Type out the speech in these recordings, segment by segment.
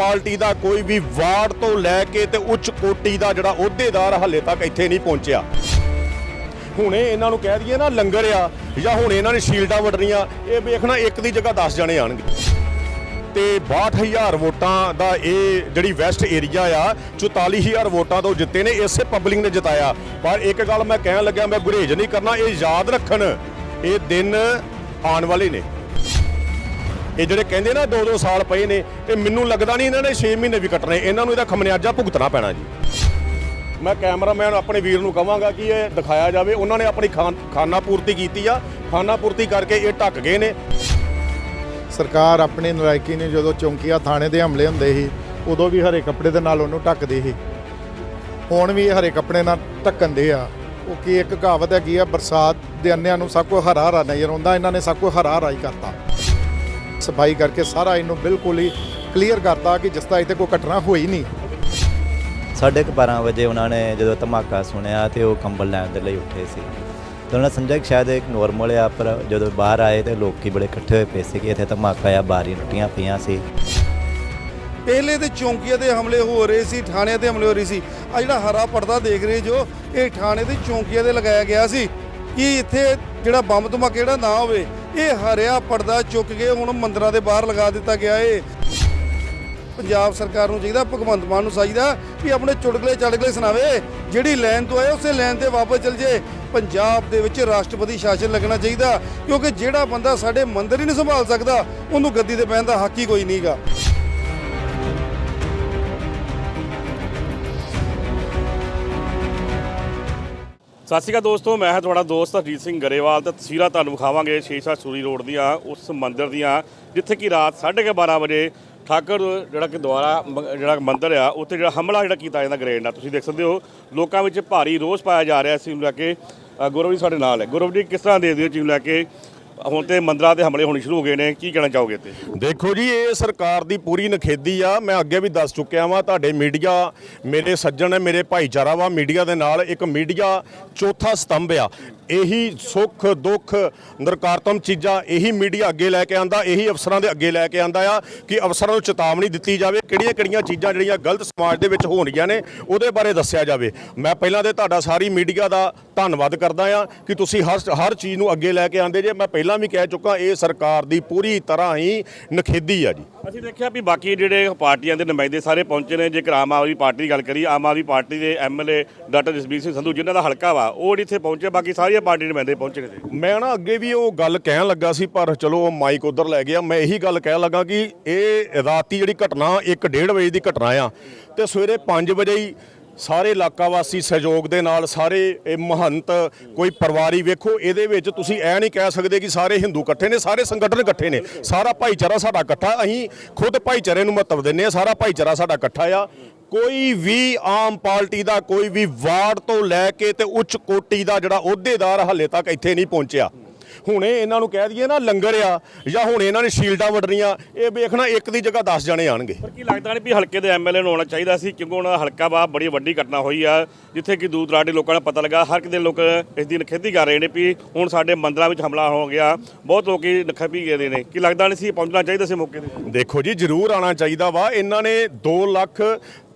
Party ਦਾ ਕੋਈ ਵੀ ward ਤੋਂ ਲੈ ਕੇ ਤੇ ਉੱਚ ਕੋਟੀ ਦਾ ਜਿਹੜਾ ਅਹੁਦੇਦਾਰ ਹੱਲੇ ਤੱਕ ਇੱਥੇ ਨਹੀਂ ਪਹੁੰਚਿਆ। ਹੁਣੇ ਇਹਨਾਂ ਨੂੰ ਕਹਿ ਦਈਏ ਨਾ ਲੰਗਰ ਆ ਜਾਂ ਹੁਣ ਇਹਨਾਂ ਨੇ ਸ਼ੀਲਡਾਂ ਵੰਡਣੀਆਂ ਇਹ ਵੇਖਣਾ ਇੱਕ ਦੀ ਜਗ੍ਹਾ 10 ਜਣੇ ਆਣਗੇ। ਤੇ 62000 ਵੋਟਾਂ ਦਾ ਇਹ ਜਿਹੜੀ ਵੈਸਟ ਏਰੀਆ ਆ 44000 ਵੋਟਾਂ ਤੋਂ ਜਿੱਤੇ ਨੇ, ਇਸੇ ਪਬਲਿਕ ਨੇ ਜਿਤਾਇਆ। ਪਰ ਇੱਕ ਗੱਲ ਮੈਂ ਕਹਿਣ ਲੱਗਿਆ, ਮੈਂ ਗੁਰੇਜ ਨਹੀਂ ਕਰਨਾ, ਇਹ ਯਾਦ ਰੱਖਣ, ਇਹ ਦਿਨ ਆਉਣ ਵਾਲੇ ਨੇ। ਇਹ ਜਿਹੜੇ ਕਹਿੰਦੇ ਨਾ 2-2 ਸਾਲ ਪਏ ਨੇ ਤੇ ਮੈਨੂੰ ਲੱਗਦਾ ਨਹੀਂ ਇਹਨਾਂ ਨੇ 6 ਮਹੀਨੇ ਵੀ ਕੱਟਣੇ। ਇਹਨਾਂ ਨੂੰ ਇਹਦਾ ਖਮਨਿਆਜਾ ਭੁਗਤਣਾ ਪੈਣਾ ਜੀ। ਮੈਂ ਕੈਮਰਾਮੈਨ ਆਪਣੇ ਵੀਰ ਨੂੰ ਕਹਾਂਗਾ ਕਿ ਇਹ ਦਿਖਾਇਆ ਜਾਵੇ। ਉਹਨਾਂ ਨੇ ਆਪਣੀ ਖਾਨ- ਖਾਨਾ ਪੂਰਤੀ ਕੀਤੀ ਆ। ਖਾਨਾ ਪੂਰਤੀ ਕਰਕੇ ਇਹ ਢੱਕ ਗਏ ਨੇ। ਸਰਕਾਰ ਆਪਣੀ ਨਲਾਇਕੀ ਨੇ ਜਦੋਂ ਚੌਂਕੀਆ ਥਾਣੇ ਦੇ ਹਮਲੇ ਹੁੰਦੇ ਸੀ, ਉਦੋਂ ਵੀ ਹਰੇ ਕੱਪੜੇ ਦੇ ਨਾਲ ਉਹਨੂੰ ਢੱਕਦੇ ਸੀ। ਹੁਣ ਵੀ ਹਰੇ ਕੱਪੜੇ ਨਾਲ ਢੱਕਣ ਦੇ ਆ। ਉਹ ਕੀ ਇੱਕ ਕਹਾਵਤ ਹੈਗੀ ਆ, ਬਰਸਾਤ ਦੇ ਅੰਨਿਆਂ ਨੂੰ ਸਭ ਕੁਝ ਹਰਾ ਹਰਾ ਨਜ਼ਰ ਆਉਂਦਾ, ਇਹਨਾਂ ਨੇ ਸਭ ਕੁਝ ਹਰਾ ਹਰਾ ਹੀ ਕਰਤਾ। ਸਫ਼ਾਈ ਕਰਕੇ ਸਾਰਾ ਇਹਨੂੰ ਬਿਲਕੁਲ ਹੀ ਕਲੀਅਰ ਕਰਤਾ ਕਿ ਜਿਸ ਤਰ੍ਹਾਂ ਇੱਥੇ ਕੋਈ ਘਟਨਾ ਹੋਈ ਨਹੀਂ। ਸਾਢੇ ਕੁ 12 ਵਜੇ ਉਹਨਾਂ ਨੇ ਜਦੋਂ ਧਮਾਕਾ ਸੁਣਿਆ ਤੇ ਉਹ ਕੰਬਲ ਲੈਣ ਦੇ ਲਈ ਉੱਠੇ ਸੀ। ਤੇ ਉਹਨਾਂ ਨੇ ਸਮਝਿਆ ਕਿ ਸ਼ਾਇਦ ਇੱਕ ਨੋਰਮਲ ਆ ਪਰ ਜਦੋਂ ਬਾਹਰ ਆਏ ਤੇ ਲੋਕੀ ਬੜੇ ਇਕੱਠੇ ਹੋਏ ਪਏ ਸੀ ਕਿ ਇੱਥੇ ਧਮਾਕਾ ਆ ਬਾਰੀ ਟੁੱਟੀਆਂ ਪਈਆਂ ਸੀ। ਪਹਿਲੇ ਤੇ ਚੌਂਕੀਆਂ ਦੇ ਹਮਲੇ ਹੋ ਰਹੇ ਸੀ ਥਾਣਿਆਂ ਤੇ ਹਮਲੇ ਹੋ ਰਹੀ ਸੀ। ਆ ਜਿਹੜਾ ਹਰਾ ਪਰਦਾ ਦੇਖ ਰਹੇ ਜੋ ਇਹ ਥਾਣੇ ਤੇ ਚੌਂਕੀਆਂ ਦੇ ਲਗਾਇਆ ਗਿਆ ਸੀ। ਕਿ ਇੱਥੇ ਜਿਹੜਾ ਬੰਬ ਧਮਾਕਾ ਜਿਹੜਾ ਨਾ ਹੋਵੇ, ਇਹ ਹਰਿਆ ਪਰਦਾ ਚੁੱਕ ਕੇ ਹੁਣ ਮੰਦਰਾਂ ਦੇ ਬਾਹਰ ਲਗਾ ਦਿੱਤਾ ਗਿਆ ਏ। ਪੰਜਾਬ ਸਰਕਾਰ ਨੂੰ ਚਾਹੀਦਾ, ਭਗਵੰਤ ਮਾਨ ਨੂੰ ਚਾਹੀਦਾ ਵੀ ਆਪਣੇ ਚੁਟਕਲੇ ਚੜਕਲੇ ਸੁਣਾਵੇ, ਜਿਹੜੀ ਲਾਈਨ ਤੋਂ ਆਏ ਉਸੇ ਲਾਈਨ ਤੇ ਵਾਪਸ ਚਲ ਜੇ। ਪੰਜਾਬ ਦੇ ਵਿੱਚ ਰਾਸ਼ਟਰਪਤੀ ਸ਼ਾਸਨ ਲੱਗਣਾ ਚਾਹੀਦਾ, ਕਿਉਂਕਿ ਜਿਹੜਾ ਬੰਦਾ ਸਾਡੇ ਮੰਦਰ ਹੀ ਨਹੀਂ ਸੰਭਾਲ ਸਕਦਾ, ਉਹਨੂੰ ਗੱਦੀ ਤੇ ਬਹਿਣ ਦਾ ਹੱਕ ਹੀ ਕੋਈ ਨਹੀਂਗਾ ਸਤਿ ਸ਼੍ਰੀ ਅਕਾਲ ਦੋਸਤੋ ਮੈਂ ਹਾਂ ਤੁਹਾਡਾ ਦੋਸਤ ਹਰਜੀਤ ਸਿੰਘ ਗਰੇਵਾਲ ਤੇ ਤਸਵੀਰਾਂ ਤੁਹਾਨੂੰ ਵਿਖਾਵਾਂਗੇ ਸ਼ੇਸ਼ਾ ਸੂਰੀ ਰੋਡ ਦੀਆਂ ਉਸ ਮੰਦਿਰ ਦੀਆਂ ਜਿੱਥੇ ਕਿ ਰਾਤ 12:30 ਵਜੇ ਠਾਕਰ ਜਿਹੜਾ ਕਿ ਦੁਆਰਾ ਜਿਹੜਾ ਮੰਦਿਰ ਆ ਉੱਥੇ ਜਿਹੜਾ ਹਮਲਾ ਜਿਹੜਾ ਕੀਤਾ ਜਾਂਦਾ ਗ੍ਰੇਡ ਨਾਲ। ਤੁਸੀਂ ਦੇਖ ਸਕਦੇ ਹੋ ਲੋਕਾਂ ਵਿੱਚ ਭਾਰੀ ਰੋਸ ਪਾਇਆ ਜਾ ਰਿਹਾ ਸੀ ਨੂੰ ਲੈ ਕੇ ਅ, ਗੁਰਵ ਜੀ ਸਾਡੇ ਨਾਲ ਹੈ। ਗੁਰਵ ਜੀ ਕਿਸ ਤਰ੍ਹਾਂ ਦੇ ਦਿਓ ਚੀਜ਼ ਨੂੰ ਲੈ ਕੇ? ਹੁਣ ਤੇ ਮੰਦਰਾਂ ਤੇ ਹਮਲੇ ਹੋਣੇ ਸ਼ੁਰੂ ਹੋ ਗਏ ਨੇ, ਕੀ ਕਹਿਣਾ ਚਾਹੋਗੇ ਤੇ ਦੇਖੋ ਜੀ, ਇਹ ਸਰਕਾਰ ਦੀ ਪੂਰੀ ਨਖੇਦੀ ਆ। ਮੈਂ ਅੱਗੇ ਵੀ ਦੱਸ ਚੁੱਕਿਆ ਵਾਂ, ਤੁਹਾਡੇ ਮੀਡੀਆ, ਮੇਰੇ ਸੱਜਣ ਹੈ ਮੇਰੇ ਭਾਈਚਾਰਾ ਵਾ, ਮੀਡੀਆ ਦੇ ਨਾਲ ਇੱਕ ਮੀਡੀਆ ਚੌਥਾ ਸਤੰਭ ਆ। ਇਹੀ ਸੁੱਖ, ਦੁੱਖ, ਨਰਕਾਰਤਮ ਚੀਜ਼ਾਂ, ਇਹੀ ਮੀਡੀਆ ਅੱਗੇ ਲੈ ਕੇ ਆਂਦਾ, ਇਹੀ ਅਫਸਰਾਂ ਦੇ ਅੱਗੇ ਲੈ ਕੇ ਆਂਦਾ ਆ ਕਿ ਅਫਸਰਾਂ ਨੂੰ ਚੇਤਾਵਨੀ ਦਿੱਤੀ ਜਾਵੇ ਕਿਹੜੀਆਂ ਕਿਹੜੀਆਂ ਚੀਜ਼ਾਂ ਜਿਹੜੀਆਂ ਗਲਤ ਸਮਾਜ ਦੇ ਵਿੱਚ ਹੋ ਰਹੀਆਂ ਨੇ, ਉਹਦੇ ਬਾਰੇ ਦੱਸਿਆ ਜਾਵੇ। ਮੈਂ ਪਹਿਲਾਂ ਤੇ ਤੁਹਾਡਾ ਸਾਰੀ ਮੀਡੀਆ ਦਾ ਧੰਨਵਾਦ ਕਰਦਾ ਆ ਕਿ ਤੁਸੀਂ ਹਰ ਹਰ ਚੀਜ਼ ਨੂੰ ਅੱਗੇ ਲੈ ਕੇ ਆਂਦੇ ਜੇ। ਮੈਂ ਪਹਿਲਾਂ ਵੀ ਕਹਿ ਚੁੱਕਾ ਇਹ ਸਰਕਾਰ ਦੀ ਪੂਰੀ ਤਰ੍ਹਾਂ ਹੀ ਨਖੇਦੀ ਆ ਜੀ ਅਸੀਂ ਦੇਖਿਆ ਵੀ ਬਾਕੀ ਜਿਹੜੇ ਪਾਰਟੀਆਂ ਦੇ ਨੁਮਾਇੰਦੇ ਸਾਰੇ ਪਹੁੰਚੇ ਨੇ ਜੇਕਰ ਆਮ ਆਦਮੀ ਪਾਰਟੀ ਦੀ ਗੱਲ ਕਰੀ ਆਮ ਆਦਮੀ ਪਾਰਟੀ ਦੇ ਐਮਐਲਏ ਡਾਕਟਰ ਜਸਬੀਰ ਸਿੰਘ ਸੰਧੂ ਜਿਨ੍ਹਾਂ ਦਾ ਹਲਕਾ ਵਾ ਉਹ ਇੱਥੇ ਪਹੁੰਚੇ ਬਾਕੀ ਸਾਰੀਆਂ ਪਾਰਟੀ ਦੇ ਨੁਮਾਇੰਦੇ ਪਹੁੰਚੇ ਨੇ। ਮੈਂ ਨਾ ਅੱਗੇ ਵੀ ਉਹ ਗੱਲ ਕਹਿਣ ਲੱਗਾ ਸੀ ਪਰ ਚਲੋ ਉਹ ਮਾਈਕ ਉਧਰ ਲੈ ਗਿਆ ਮੈਂ ਇਹੀ ਗੱਲ ਕਹਿਣ ਲੱਗਾ ਕਿ ਇਹ ਰਾਤੀ ਜਿਹੜੀ ਘਟਨਾ 1:30 ਵਜੇ ਦੀ ਘਟਨਾ ਆ ਤੇ ਸਵੇਰੇ 5 ਵਜੇ ਹੀ ਸਾਰੇ ਇਲਾਕਾ ਵਾਸੀ ਸਹਿਯੋਗ ਦੇ ਨਾਲ ਸਾਰੇ ਇਹ ਮਹੰਤ ਕੋਈ ਪਰਿਵਾਰੀ ਵੇਖੋ, ਇਹਦੇ ਵਿੱਚ ਤੁਸੀਂ ਐ ਨਹੀਂ ਕਹਿ ਸਕਦੇ ਕਿ ਸਾਰੇ ਹਿੰਦੂ ਇਕੱਠੇ ਨੇ, ਸਾਰੇ ਸੰਗਠਨ ਇਕੱਠੇ ਨੇ। ਸਾਰਾ ਭਾਈਚਾਰਾ ਸਾਡਾ ਇਕੱਠਾ, ਅਸੀਂ ਖੁਦ ਭਾਈਚਾਰੇ ਨੂੰ ਮਹੱਤਵ ਦਿੰਦੇ ਆ ਸਾਰਾ ਭਾਈਚਾਰਾ ਸਾਡਾ ਇਕੱਠਾ ਆ। ਕੋਈ ਵੀ ਆਮ ਪਾਰਟੀ ਦਾ, ਕੋਈ ਵੀ ਵਾਰਡ ਤੋਂ ਲੈ ਕੇ ਤੇ ਉੱਚ ਕੋਟੀ ਦਾ ਜਿਹੜਾ ਅਹੁਦੇਦਾਰ ਹੱਲੇ ਤੱਕ ਇੱਥੇ ਨਹੀਂ ਪਹੁੰਚਿਆ। ਹੁਣੇ ਇਹਨਾਂ ਨੂੰ ਕਹਿ ਦਈਏ ਨਾ ਲੰਗਰ ਆ ਜਾਂ ਹੁਣ ਇਹਨਾਂ ਨੇ ਸ਼ੀਲਡਾਂ ਵੰਡਣੀਆਂ ਇਹ ਵੇਖਣਾ ਇੱਕ ਦੀ ਜਗ੍ਹਾ 10 ਜਣੇ ਆਣਗੇ। ਪਰ ਕੀ ਲੱਗਦਾ ਨਹੀਂ ਵੀ ਹਲਕੇ ਦੇ ਐਮਐਲਏ ਨੂੰ ਆਉਣਾ ਚਾਹੀਦਾ ਸੀ ਕਿਉਂਕਿ ਉਹਨਾਂ ਦਾ ਹਲਕਾ ਵਾ ਬੜੀ ਵੱਡੀ ਘਟਨਾ ਹੋਈ ਆ ਜਿੱਥੇ ਕਿ ਦੂਰ ਦਰਾਡੇ ਲੋਕਾਂ ਨੂੰ ਪਤਾ ਲੱਗਾ ਹਰ ਕਿਤੇ ਲੋਕ ਇਸ ਦੀ ਨਖੇਦੀ ਕਰ ਰਹੇ ਨੇ ਵੀ ਹੁਣ ਸਾਡੇ ਮੰਦਰਾਂ ਵਿੱਚ ਹਮਲਾ ਹੋ ਗਿਆ ਬਹੁਤ ਲੋਕੀ ਨਖੇਦੀ ਗਏ ਨੇ। ਕੀ ਲੱਗਦਾ ਨਹੀਂ ਸੀ ਪਹੁੰਚਣਾ ਚਾਹੀਦਾ ਸੀ ਮੌਕੇ ਤੇ? ਦੇਖੋ ਜੀ ਜ਼ਰੂਰ ਆਣਾ ਚਾਹੀਦਾ ਵਾ। ਇਹਨਾਂ ਨੇ 2 ਲੱਖ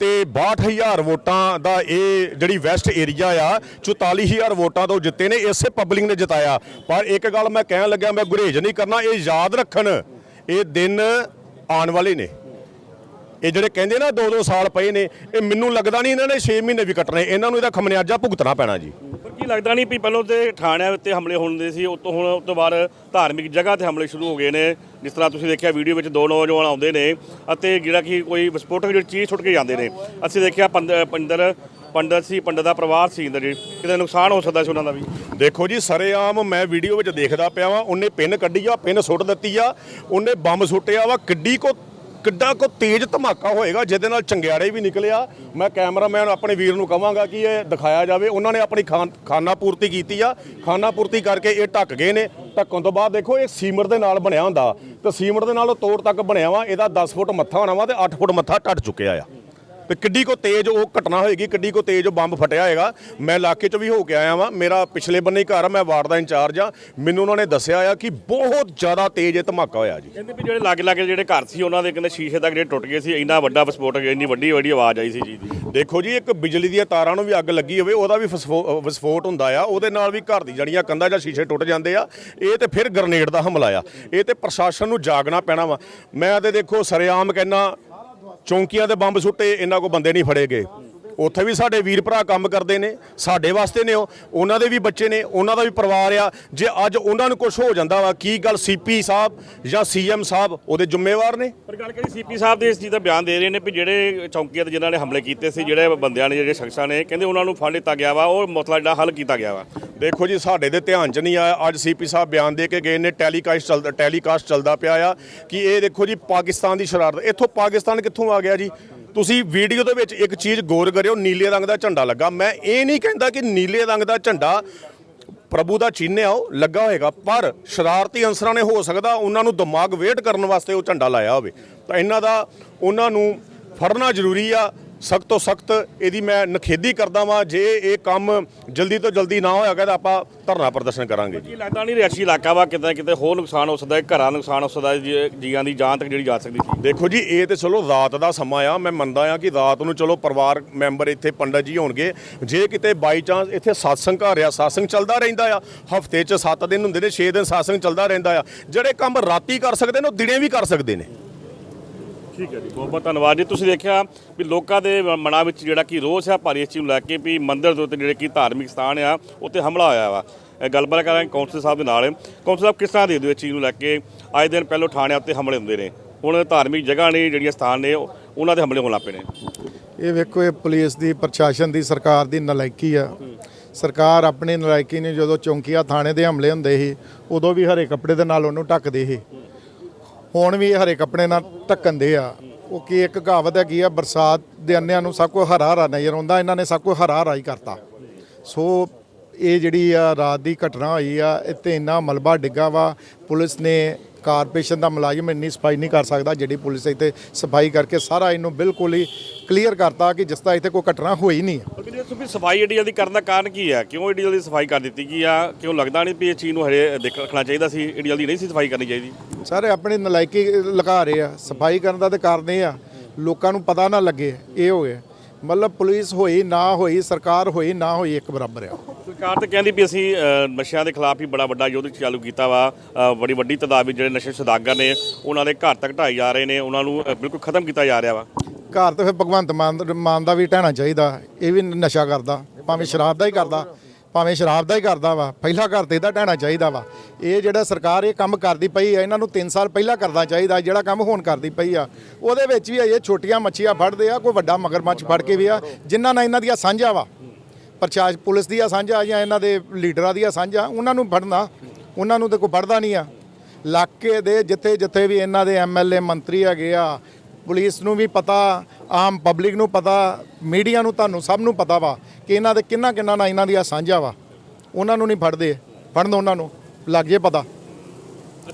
ਤੇ 62000 ਵੋਟਾਂ ਦਾ ਇਹ ਜਿਹੜੀ ਵੈਸਟ ਏਰੀਆ ਆ 44000 ਵੋਟਾਂ ਤੋਂ ਜਿੱਤੇ ਨੇ, ਇਸੇ ਪਬਲਿਕ ਨੇ ਜਿਤਾਇਆ। ਪਰ ਇੱਕ ਗੱਲ ਮੈਂ ਕਹਿਣ ਲੱਗਿਆ, ਮੈਂ ਗੁਰੇਜ ਨਹੀਂ ਕਰਨਾ, ਇਹ ਯਾਦ ਰੱਖਣ, ਇਹ ਦਿਨ ਆਉਣ ਵਾਲੇ ਨੇ। ਇਹ ਜਿਹੜੇ ਕਹਿੰਦੇ ਨਾ 2-2 ਸਾਲ ਪਏ ਨੇ ਇਹ ਮੈਨੂੰ ਲੱਗਦਾ ਨਹੀਂ ਇਹਨਾਂ ਨੇ 6 ਮਹੀਨੇ ਵੀ ਕੱਟਣੇ ਇਹਨਾਂ ਨੂੰ ਇਹਦਾ ਖਮਿਆਜਾ ਭੁਗਤਣਾ ਪੈਣਾ ਜੀ। ਪਰ ਕੀ ਲੱਗਦਾ ਨਹੀਂ ਵੀ ਪਹਿਲਾਂ ਤੇ ਥਾਣਿਆਂ ਉੱਤੇ ਹਮਲੇ ਹੁੰਦੇ ਸੀ ਉਸ ਤੋਂ ਹੁਣ ਉਸ ਤੋਂ ਬਾਅਦ ਧਾਰਮਿਕ ਜਗ੍ਹਾ ਤੇ ਹਮਲੇ ਸ਼ੁਰੂ ਹੋ ਗਏ ਨੇ ਜਿਸ ਤਰ੍ਹਾਂ ਤੁਸੀਂ ਦੇਖਿਆ ਵੀਡੀਓ ਵਿੱਚ ਦੋ ਨੌਜਵਾਨ ਆਉਂਦੇ ਨੇ ਅਤੇ ਜਿਹੜਾ ਕਿ ਕੋਈ ਵਿਸਫੋਟਕ ਜਿਹੜੀ ਚੀਜ਼ ਛੁੱਟ ਕੇ ਜਾਂਦੇ ਨੇ। ਅਸੀਂ ਦੇਖਿਆ ਪੰਦ- ਪੰਦਰ ਪੰਡਤ ਸੀ ਪੰਡਤ ਦਾ ਪਰਿਵਾਰ ਸੀ ਅੰਦਰ ਜੀ ਕਿਤੇ ਨੁਕਸਾਨ ਹੋ ਸਕਦਾ ਸੀ ਉਹਨਾਂ ਦਾ ਵੀ? ਦੇਖੋ ਜੀ ਸਰੇਆਮ ਮੈਂ ਵੀਡੀਓ ਵਿੱਚ ਦੇਖਦਾ ਪਿਆ ਵਾਂ ਉਹਨੇ ਪਿੰਨ ਕੱਢੀ ਆ ਪਿੰਨ ਸੁੱਟ ਦਿੱਤੀ ਆ ਉਹਨੇ ਬੰਬ ਸੁੱਟਿਆ ਵਾ ਕਿੱਡੀ ਕੋ ਕਿੱਡਾ ਕੋ ਤੇਜ਼ ਧਮਾਕਾ ਹੋਏਗਾ, ਜਿਹਦੇ ਨਾਲ ਚੰਗਿਆੜੇ ਵੀ ਨਿਕਲਿਆ। ਮੈਂ ਕੈਮਰਾਮੈਨ ਆਪਣੇ ਵੀਰ ਨੂੰ ਕਹਾਂਗਾ ਕਿ ਇਹ ਦਿਖਾਇਆ ਜਾਵੇ। ਉਹਨਾਂ ਨੇ ਆਪਣੀ ਖਾਨ- ਖਾਨਾ ਪੂਰਤੀ ਕੀਤੀ ਆ। ਖਾਨਾ ਪੂਰਤੀ ਕਰਕੇ ਇਹ ਢੱਕ ਗਏ ਨੇ। ਢੱਕਣ ਤੋਂ ਬਾਅਦ ਦੇਖੋ, ਇਹ ਸੀਮਰ ਦੇ ਨਾਲ ਬਣਿਆ ਹੁੰਦਾ। ਤੇ ਸੀਮਰ ਦੇ ਨਾਲ ਉਹ ਤੋੜ ਤੱਕ ਬਣਿਆ ਵਾ। ਇਹਦਾ 10 ਫੁੱਟ ਮੱਥਾ ਹੋਣਾ ਵਾ ਤੇ 8 ਫੁੱਟ ਮੱਥਾ ਟੱਟ ਚੁੱਕਿਆ ਆ। ਤੇ ਕਿੱਡੀ ਕੋ ਤੇਜ਼ ਉਹ ਘਟਨਾ ਹੋਏਗੀ ਕਿੱਡੀ ਕੋ ਤੇਜ਼ ਉਹ ਬੰਬ ਫਟਿਆ ਹੋਏਗਾ। ਮੈਂ ਇਲਾਕੇ 'ਚ ਵੀ ਹੋ ਕੇ ਆਇਆ ਵਾਂ ਮੇਰਾ ਪਿਛਲੇ ਬੰਨੇ ਹੀ ਘਰ ਆ ਮੈਂ ਵਾਰਡ ਦਾ ਇੰਚਾਰਜ ਆ। ਮੈਨੂੰ ਉਹਨਾਂ ਨੇ ਦੱਸਿਆ ਆ ਕਿ ਬਹੁਤ ਜ਼ਿਆਦਾ ਤੇਜ਼ ਇਹ ਧਮਾਕਾ ਹੋਇਆ ਜੀ। ਕਹਿੰਦੇ ਵੀ ਜਿਹੜੇ ਲਾਗੇ ਲਾਗੇ ਜਿਹੜੇ ਘਰ ਸੀ ਉਹਨਾਂ ਦੇ ਕਹਿੰਦੇ ਸ਼ੀਸ਼ੇ ਤੱਕ ਜਿਹੜੇ ਟੁੱਟ ਗਏ ਸੀ ਇੰਨਾ ਵੱਡਾ ਵਿਸਫੋਟ ਇੰਨੀ ਵੱਡੀ ਵੱਡੀ ਆਵਾਜ਼ ਆਈ ਸੀ ਜੀ ਦੀ। ਦੇਖੋ ਜੀ ਇੱਕ ਬਿਜਲੀ ਦੀਆਂ ਤਾਰਾਂ ਨੂੰ ਵੀ ਅੱਗ ਲੱਗੀ ਹੋਵੇ ਉਹਦਾ ਵੀ ਵਿਸਫੋਟ ਹੁੰਦਾ ਆ। ਉਹਦੇ ਨਾਲ ਵੀ ਘਰ ਦੀ ਜੜੀਆਂ ਕੰਧਾਂ ਜਾਂ ਸ਼ੀਸ਼ੇ ਟੁੱਟ ਜਾਂਦੇ ਆ। ਇਹ ਤੇ ਫਿਰ ਗ੍ਰਨੇਡ ਦਾ ਹਮਲਾ ਆ। ਇਹ ਤੇ ਪ੍ਰਸ਼ਾਸਨ ਨੂੰ ਜਾਗਣਾ ਪੈਣਾ ਵਾ। ਮੈਂ ਤੇ ਦੇਖੋ ਸਰੇਆਮ ਕਹਿੰਨਾ ਚੌਂਕੀਆਂ ਦੇ ਬੰਬ ਸੁੱਟੇ ਇਹਨਾਂ ਕੋ ਬੰਦੇ ਨਹੀਂ ਫੜੇ ਗਏ ਉੱਥੇ ਵੀ ਸਾਡੇ ਵੀਰ ਭਰਾ ਕੰਮ ਕਰਦੇ ਨੇ ਸਾਡੇ ਵਾਸਤੇ ਨੇ ਉਹ ਉਹਨਾਂ ਦੇ ਵੀ ਬੱਚੇ ਨੇ ਉਹਨਾਂ ਦਾ ਵੀ ਪਰਿਵਾਰ ਆ। ਜੇ ਅੱਜ ਉਹਨਾਂ ਨੂੰ ਕੁਝ ਹੋ ਜਾਂਦਾ ਵਾ ਕੀ ਗੱਲ ਸੀਪੀ ਸਾਹਿਬ ਜਾਂ ਸੀਐਮ ਸਾਹਿਬ ਉਹਦੇ ਜ਼ਿੰਮੇਵਾਰ ਨੇ? ਪਰ ਗੱਲ ਕਰੀ ਸੀਪੀ ਸਾਹਿਬ ਦੇ ਇਸ ਚੀਜ਼ ਦਾ ਬਿਆਨ ਦੇ ਰਹੇ ਨੇ ਵੀ ਜਿਹੜੇ ਚੌਂਕੀਆਂ ਤੇ ਜਿਨ੍ਹਾਂ ਨੇ ਹਮਲੇ ਕੀਤੇ ਸੀ ਜਿਹੜੇ ਬੰਦਿਆਂ ਨੇ ਜਿਹੜੇ ਸ਼ਖਸਾਂ ਨੇ ਕਹਿੰਦੇ ਉਹਨਾਂ ਨੂੰ ਫੜ ਲਿੱਤਾ ਗਿਆ ਵਾ ਉਹ ਮਸਲਾ ਜਿਹੜਾ ਹੱਲ ਕੀਤਾ ਗਿਆ ਵਾ। ਦੇਖੋ ਜੀ ਸਾਡੇ ਦੇ ਧਿਆਨ 'ਚ ਨਹੀਂ ਆਇਆ ਅੱਜ ਸੀਪੀ ਸਾਹਿਬ ਬਿਆਨ ਦੇ ਕੇ ਗਏ ਨੇ ਟੈਲੀਕਾਸਟ ਚੱਲਦਾ ਟੈਲੀਕਾਸਟ ਚੱਲਦਾ ਪਿਆ ਆ ਕਿ ਇਹ ਦੇਖੋ ਜੀ ਪਾਕਿਸਤਾਨ ਦੀ ਸ਼ਰਾਰਤ ਇੱਥੋਂ ਪਾਕਿਸਤਾਨ ਕਿੱਥੋਂ ਆ ਗਿਆ ਜੀ? ਤੁਸੀਂ ਵੀਡੀਓ ਦੇ ਵਿੱਚ ਇੱਕ ਚੀਜ਼ ਗੌਰ ਕਰਿਓ, ਨੀਲੇ ਰੰਗ ਦਾ ਝੰਡਾ ਲੱਗਾ। ਮੈਂ ਇਹ ਨਹੀਂ ਕਹਿੰਦਾ ਕਿ ਨੀਲੇ ਰੰਗ ਦਾ ਝੰਡਾ ਪ੍ਰਭੂ ਦਾ ਚਿੰਨ੍ਹ ਆ ਉਹ ਲੱਗਾ ਹੋਏਗਾ, ਪਰ ਸ਼ਰਾਰਤੀ ਅਨਸਰਾਂ ਨੇ ਹੋ ਸਕਦਾ ਉਹਨਾਂ ਨੂੰ ਦਿਮਾਗ ਵੇਟ ਕਰਨ ਵਾਸਤੇ ਉਹ ਝੰਡਾ ਲਾਇਆ ਹੋਵੇ। ਤਾਂ ਇਹਨਾਂ ਦਾ, ਉਹਨਾਂ ਨੂੰ ਫੜਨਾ ਜ਼ਰੂਰੀ ਆ ਸਖਤ ਤੋਂ ਸਖਤ ਇਹਦੀ ਮੈਂ ਨਖੇਦੀ ਕਰਦਾ ਵਾਂ ਜੇ ਇਹ ਕੰਮ ਜਲਦੀ ਤੋਂ ਜਲਦੀ ਨਾ ਹੋਇਆਗਾ ਤਾਂ ਆਪਾਂ ਧਰਨਾ ਪ੍ਰਦਰਸ਼ਨ ਕਰਾਂਗੇ ਜੀ। ਲੱਗਦਾ ਨਹੀਂ ਰਿਆਸ਼ੀ ਇਲਾਕਾ ਵਾ ਕਿਤੇ ਕਿਤੇ ਹੋਰ ਨੁਕਸਾਨ ਹੋ ਸਕਦਾ ਹੈ ਘਰਾਂ ਨੁਕਸਾਨ ਹੋ ਸਕਦਾ ਹੈ ਜੀ- ਜੀਆਂ ਦੀ ਜਾਨ ਤੱਕ ਜਿਹੜੀ ਜਾ ਸਕਦੀ ਸੀ? ਦੇਖੋ ਜੀ ਇਹ ਤੇ ਚਲੋ ਰਾਤ ਦਾ ਸਮਾਂ ਆ ਮੈਂ ਮੰਨਦਾ ਆ ਕਿ ਰਾਤ ਨੂੰ ਚਲੋ ਪਰਿਵਾਰ ਮੈਂਬਰ ਇੱਥੇ ਪੰਡਤ ਜੀ ਹੋਣਗੇ। ਜੇ ਕਿਤੇ ਬਾਈ ਚਾਂਸ ਇੱਥੇ satsang ਘਰ ਆ satsang ਚੱਲਦਾ ਰਹਿੰਦਾ ਆ ਹਫ਼ਤੇ 'ਚ 7 ਦਿਨ ਹੁੰਦੇ ਨੇ 6 ਦਿਨ satsang ਚੱਲਦਾ ਰਹਿੰਦਾ ਆ ਜਿਹੜੇ ਕੰਮ ਰਾਤੀ ਕਰ ਸਕਦੇ ਨੇ ਉਹ ਦਿਨੇ ਵੀ ਕਰ ਸਕਦੇ ਨੇ। ਠੀਕ ਹੈ ਜੀ, ਬਹੁਤ ਬਹੁਤ ਧੰਨਵਾਦ ਜੀ। ਤੁਸੀਂ ਦੇਖਿਆ ਵੀ ਲੋਕਾਂ ਦੇ ਮਨਾਂ ਵਿੱਚ ਜਿਹੜਾ ਕਿ ਰੋਸ ਹੈ ਭਾਰੀ ਇਸ ਚੀਜ਼ ਨੂੰ ਲੈ ਕੇ ਵੀ ਮੰਦਿਰ ਦੇ ਉੱਤੇ ਜਿਹੜੇ ਕਿ ਧਾਰਮਿਕ ਸਥਾਨ ਆ, ਉੱਤੇ ਹਮਲਾ ਹੋਇਆ ਵਾ। ਇਹ ਗੱਲਬਾਤ ਕਰਾਂਗੇ ਕੌਂਸਲ ਸਾਹਿਬ ਦੇ ਨਾਲ। ਕੌਂਸਲ ਸਾਹਿਬ, ਕਿਸ ਤਰ੍ਹਾਂ ਦੇ ਦਿਓ ਇਸ ਚੀਜ਼ ਨੂੰ ਲੈ ਕੇ? ਅੱਜ ਦਿਨ ਪਹਿਲੋਂ ਥਾਣਿਆਂ ਉੱਤੇ ਹਮਲੇ ਹੁੰਦੇ ਨੇ। ਹੁਣ ਧਾਰਮਿਕ ਜਗ੍ਹਾ ਨੇ, ਜਿਹੜੀਆਂ ਸਥਾਨ ਨੇ ਉਹਨਾਂ ਦੇ ਹਮਲੇ ਹੋਣ ਲੱਗ ਪਏ ਨੇ। ਇਹ ਵੇਖੋ, ਇਹ ਪੁਲਿਸ ਦੀ, ਪ੍ਰਸ਼ਾਸਨ ਦੀ, ਸਰਕਾਰ ਦੀ ਨਲਾਇਕੀ ਆ। ਸਰਕਾਰ ਆਪਣੀ ਨਲਾਇਕੀ ਨੇ ਜਦੋਂ ਚੌਂਕੀਆ, ਥਾਣੇ ਦੇ ਹਮਲੇ ਹੁੰਦੇ ਸੀ, ਉਦੋਂ ਵੀ ਹਰੇ ਕੱਪੜੇ ਦੇ ਨਾਲ ਉਹਨੂੰ ਢੱਕਦੇ ਸੀ। ਹੁਣ ਵੀ ਇਹ ਹਰੇ ਕੱਪੜੇ ਨਾਲ ਢੱਕਣ ਦੇ ਆ। ਉਹ ਕੀ ਇੱਕ ਕਹਾਵਤ ਹੈਗੀ ਆ, ਬਰਸਾਤ ਦੇ ਅੰਨਿਆਂ ਨੂੰ ਸਭ ਕੁਝ ਹਰਾ ਹਰਾ ਨਜ਼ਰ ਆਉਂਦਾ, ਇਹਨਾਂ ਨੇ ਸਭ ਕੁਝ ਹਰਾ ਹਰਾ ਹੀ ਕਰਤਾ। ਸੋ ਇਹ ਜਿਹੜੀ ਆ ਰਾਤ ਦੀ ਘਟਨਾ ਹੋਈ ਆ, ਇੱਥੇ ਇੰਨਾ ਮਲਬਾ ਡਿੱਗਾ ਵਾ, ਪੁਲਿਸ ਨੇ ਕਾਰਪੋਰੇਸ਼ਨ ਦਾ ਮੁਲਾਜ਼ਮ ਇੰਨੀ ਸਫ਼ਾਈ ਨਹੀਂ ਕਰ ਸਕਦਾ ਜਿਹੜੀ ਪੁਲਿਸ ਇੱਥੇ ਸਫ਼ਾਈ ਕਰਕੇ ਸਾਰਾ ਇਹਨੂੰ ਬਿਲਕੁਲ ਹੀ ਕਲੀਅਰ ਕਰਤਾ ਕਿ ਜਿਸ ਤਰ੍ਹਾਂ ਇੱਥੇ ਕੋਈ ਘਟਨਾ ਹੋਈ ਨਹੀਂ ਹੈ। ਸਫ਼ਾਈ ਏਡੀ ਜਲਦੀ ਕਰਨ ਦਾ ਕਾਰਨ ਕੀ ਹੈ? ਕਿਉਂ ਏਡੀ ਜਲਦੀ ਸਫ਼ਾਈ ਕਰ ਦਿੱਤੀ ਗਈ ਆ? ਕਿਉਂ ਲੱਗਦਾ ਨਹੀਂ ਵੀ ਇਸ ਚੀਜ਼ ਨੂੰ ਹਰੇ ਦੇਖ ਰੱਖਣਾ ਚਾਹੀਦਾ ਸੀ? ਏਡੀ ਜਲਦੀ ਨਹੀਂ ਸੀ ਸਫ਼ਾਈ ਕਰਨੀ ਚਾਹੀਦੀ। ਸਾਰੇ ਆਪਣੀ ਨਲਾਇਕੀ ਲਗਾ ਰਹੇ ਆ। ਸਫ਼ਾਈ ਕਰਨ ਦਾ ਤੇ ਕਾਰਨ ਇਹ ਆ। ਲੋਕਾਂ ਨੂੰ ਪਤਾ ਨਾ ਲੱਗੇ ਇਹ ਹੋ ਗਿਆ। ਮਤਲਬ ਪੁਲਿਸ ਹੋਈ ਨਾ ਹੋਈ ਸਰਕਾਰ ਹੋਈ ਨਾ ਹੋਈ ਇੱਕ ਬਰਾਬਰ ਆ। ਸਰਕਾਰ ਤਾਂ ਕਹਿੰਦੀ ਵੀ ਅਸੀਂ ਨਸ਼ਿਆਂ ਦੇ ਖਿਲਾਫ ਹੀ ਬੜਾ ਵੱਡਾ ਯੁੱਧ ਚਾਲੂ ਕੀਤਾ ਵਾ। ਬੜੀ ਵੱਡੀ ਤਾਦਾਦ ਵਿੱਚ ਜਿਹੜੇ ਨਸ਼ੇ ਸੌਦਾਗਰ ਨੇ ਉਹਨਾਂ ਦੇ ਘਰ ਤੱਕ ਢਾਈ ਜਾ ਰਹੇ ਨੇ ਉਹਨਾਂ ਨੂੰ ਬਿਲਕੁਲ ਖਤਮ ਕੀਤਾ ਜਾ ਰਿਹਾ ਵਾ। ਘਰ ਤੇ ਫਿਰ ਭਗਵੰਤ ਮਾਨ ਮਾਨ ਦਾ ਵੀ ਢਹਿਣਾ ਚਾਹੀਦਾ ਇਹ ਵੀ ਨਸ਼ਾ ਕਰਦਾ ਭਾਵੇਂ ਸ਼ਰਾਬ ਦਾ ਹੀ ਕਰਦਾ। ਭਾਵੇਂ ਸ਼ਰਾਬ ਦਾ ਹੀ ਕਰਦਾ ਵਾ, ਪਹਿਲਾ ਘਰ ਤੇ ਇਹਦਾ ਢਹਿਣਾ ਚਾਹੀਦਾ ਵਾ। ਇਹ ਜਿਹੜਾ ਸਰਕਾਰ ਇਹ ਕੰਮ ਕਰਦੀ ਪਈ ਆ, ਇਹਨਾਂ ਨੂੰ 3 ਸਾਲ ਪਹਿਲਾਂ ਕਰਦਾ ਚਾਹੀਦਾ, ਜਿਹੜਾ ਕੰਮ ਹੁਣ ਕਰਦੀ ਪਈ ਆ। ਉਹਦੇ ਵਿੱਚ ਵੀ ਅਜੇ ਛੋਟੀਆਂ ਮੱਛੀਆਂ ਫੜਦੇ ਆ, ਕੋਈ ਵੱਡਾ ਮਗਰਮੱਛ ਫੜ ਕੇ ਵੀ ਆ, ਜਿਨ੍ਹਾਂ ਨਾਲ ਇਹਨਾਂ ਦੀਆਂ ਸਾਂਝਾ ਵਾ। ਪ੍ਰਸ਼ਾਸਨ ਪੁਲਿਸ ਦੀਆਂ ਸਾਂਝਾ ਜਾਂ ਇਹਨਾਂ ਦੇ ਲੀਡਰਾਂ ਦੀਆਂ ਸਾਂਝਾ, ਉਹਨਾਂ ਨੂੰ ਫੜਨਾ, ਉਹਨਾਂ ਨੂੰ ਤੇ ਕੋਈ ਫੜਦਾ ਨਹੀਂ ਆ। ਇਲਾਕੇ ਦੇ ਜਿੱਥੇ ਜਿੱਥੇ ਵੀ ਇਹਨਾਂ ਦੇ ਐਮਐਲਏ ਮੰਤਰੀ ਹੈਗੇ ਆ ਪੁਲਿਸ ਨੂੰ ਵੀ ਪਤਾ ਆਮ ਪਬਲਿਕ ਨੂੰ ਪਤਾ ਮੀਡੀਆ ਨੂੰ ਤੁਹਾਨੂੰ ਸਭ ਨੂੰ ਪਤਾ ਵਾ ਕਿ ਇਹਨਾਂ ਦੇ ਕਿੰਨਾ ਕਿੰਨਾ ਨਾਲ ਇਹਨਾਂ ਦੀਆਂ ਸਾਂਝਾ ਵਾ। ਉਹਨਾਂ ਨੂੰ ਨਹੀਂ ਫੜਦੇ ਫੜਨ ਉਹਨਾਂ ਨੂੰ ਲੱਗ ਜੇ ਪਤਾ।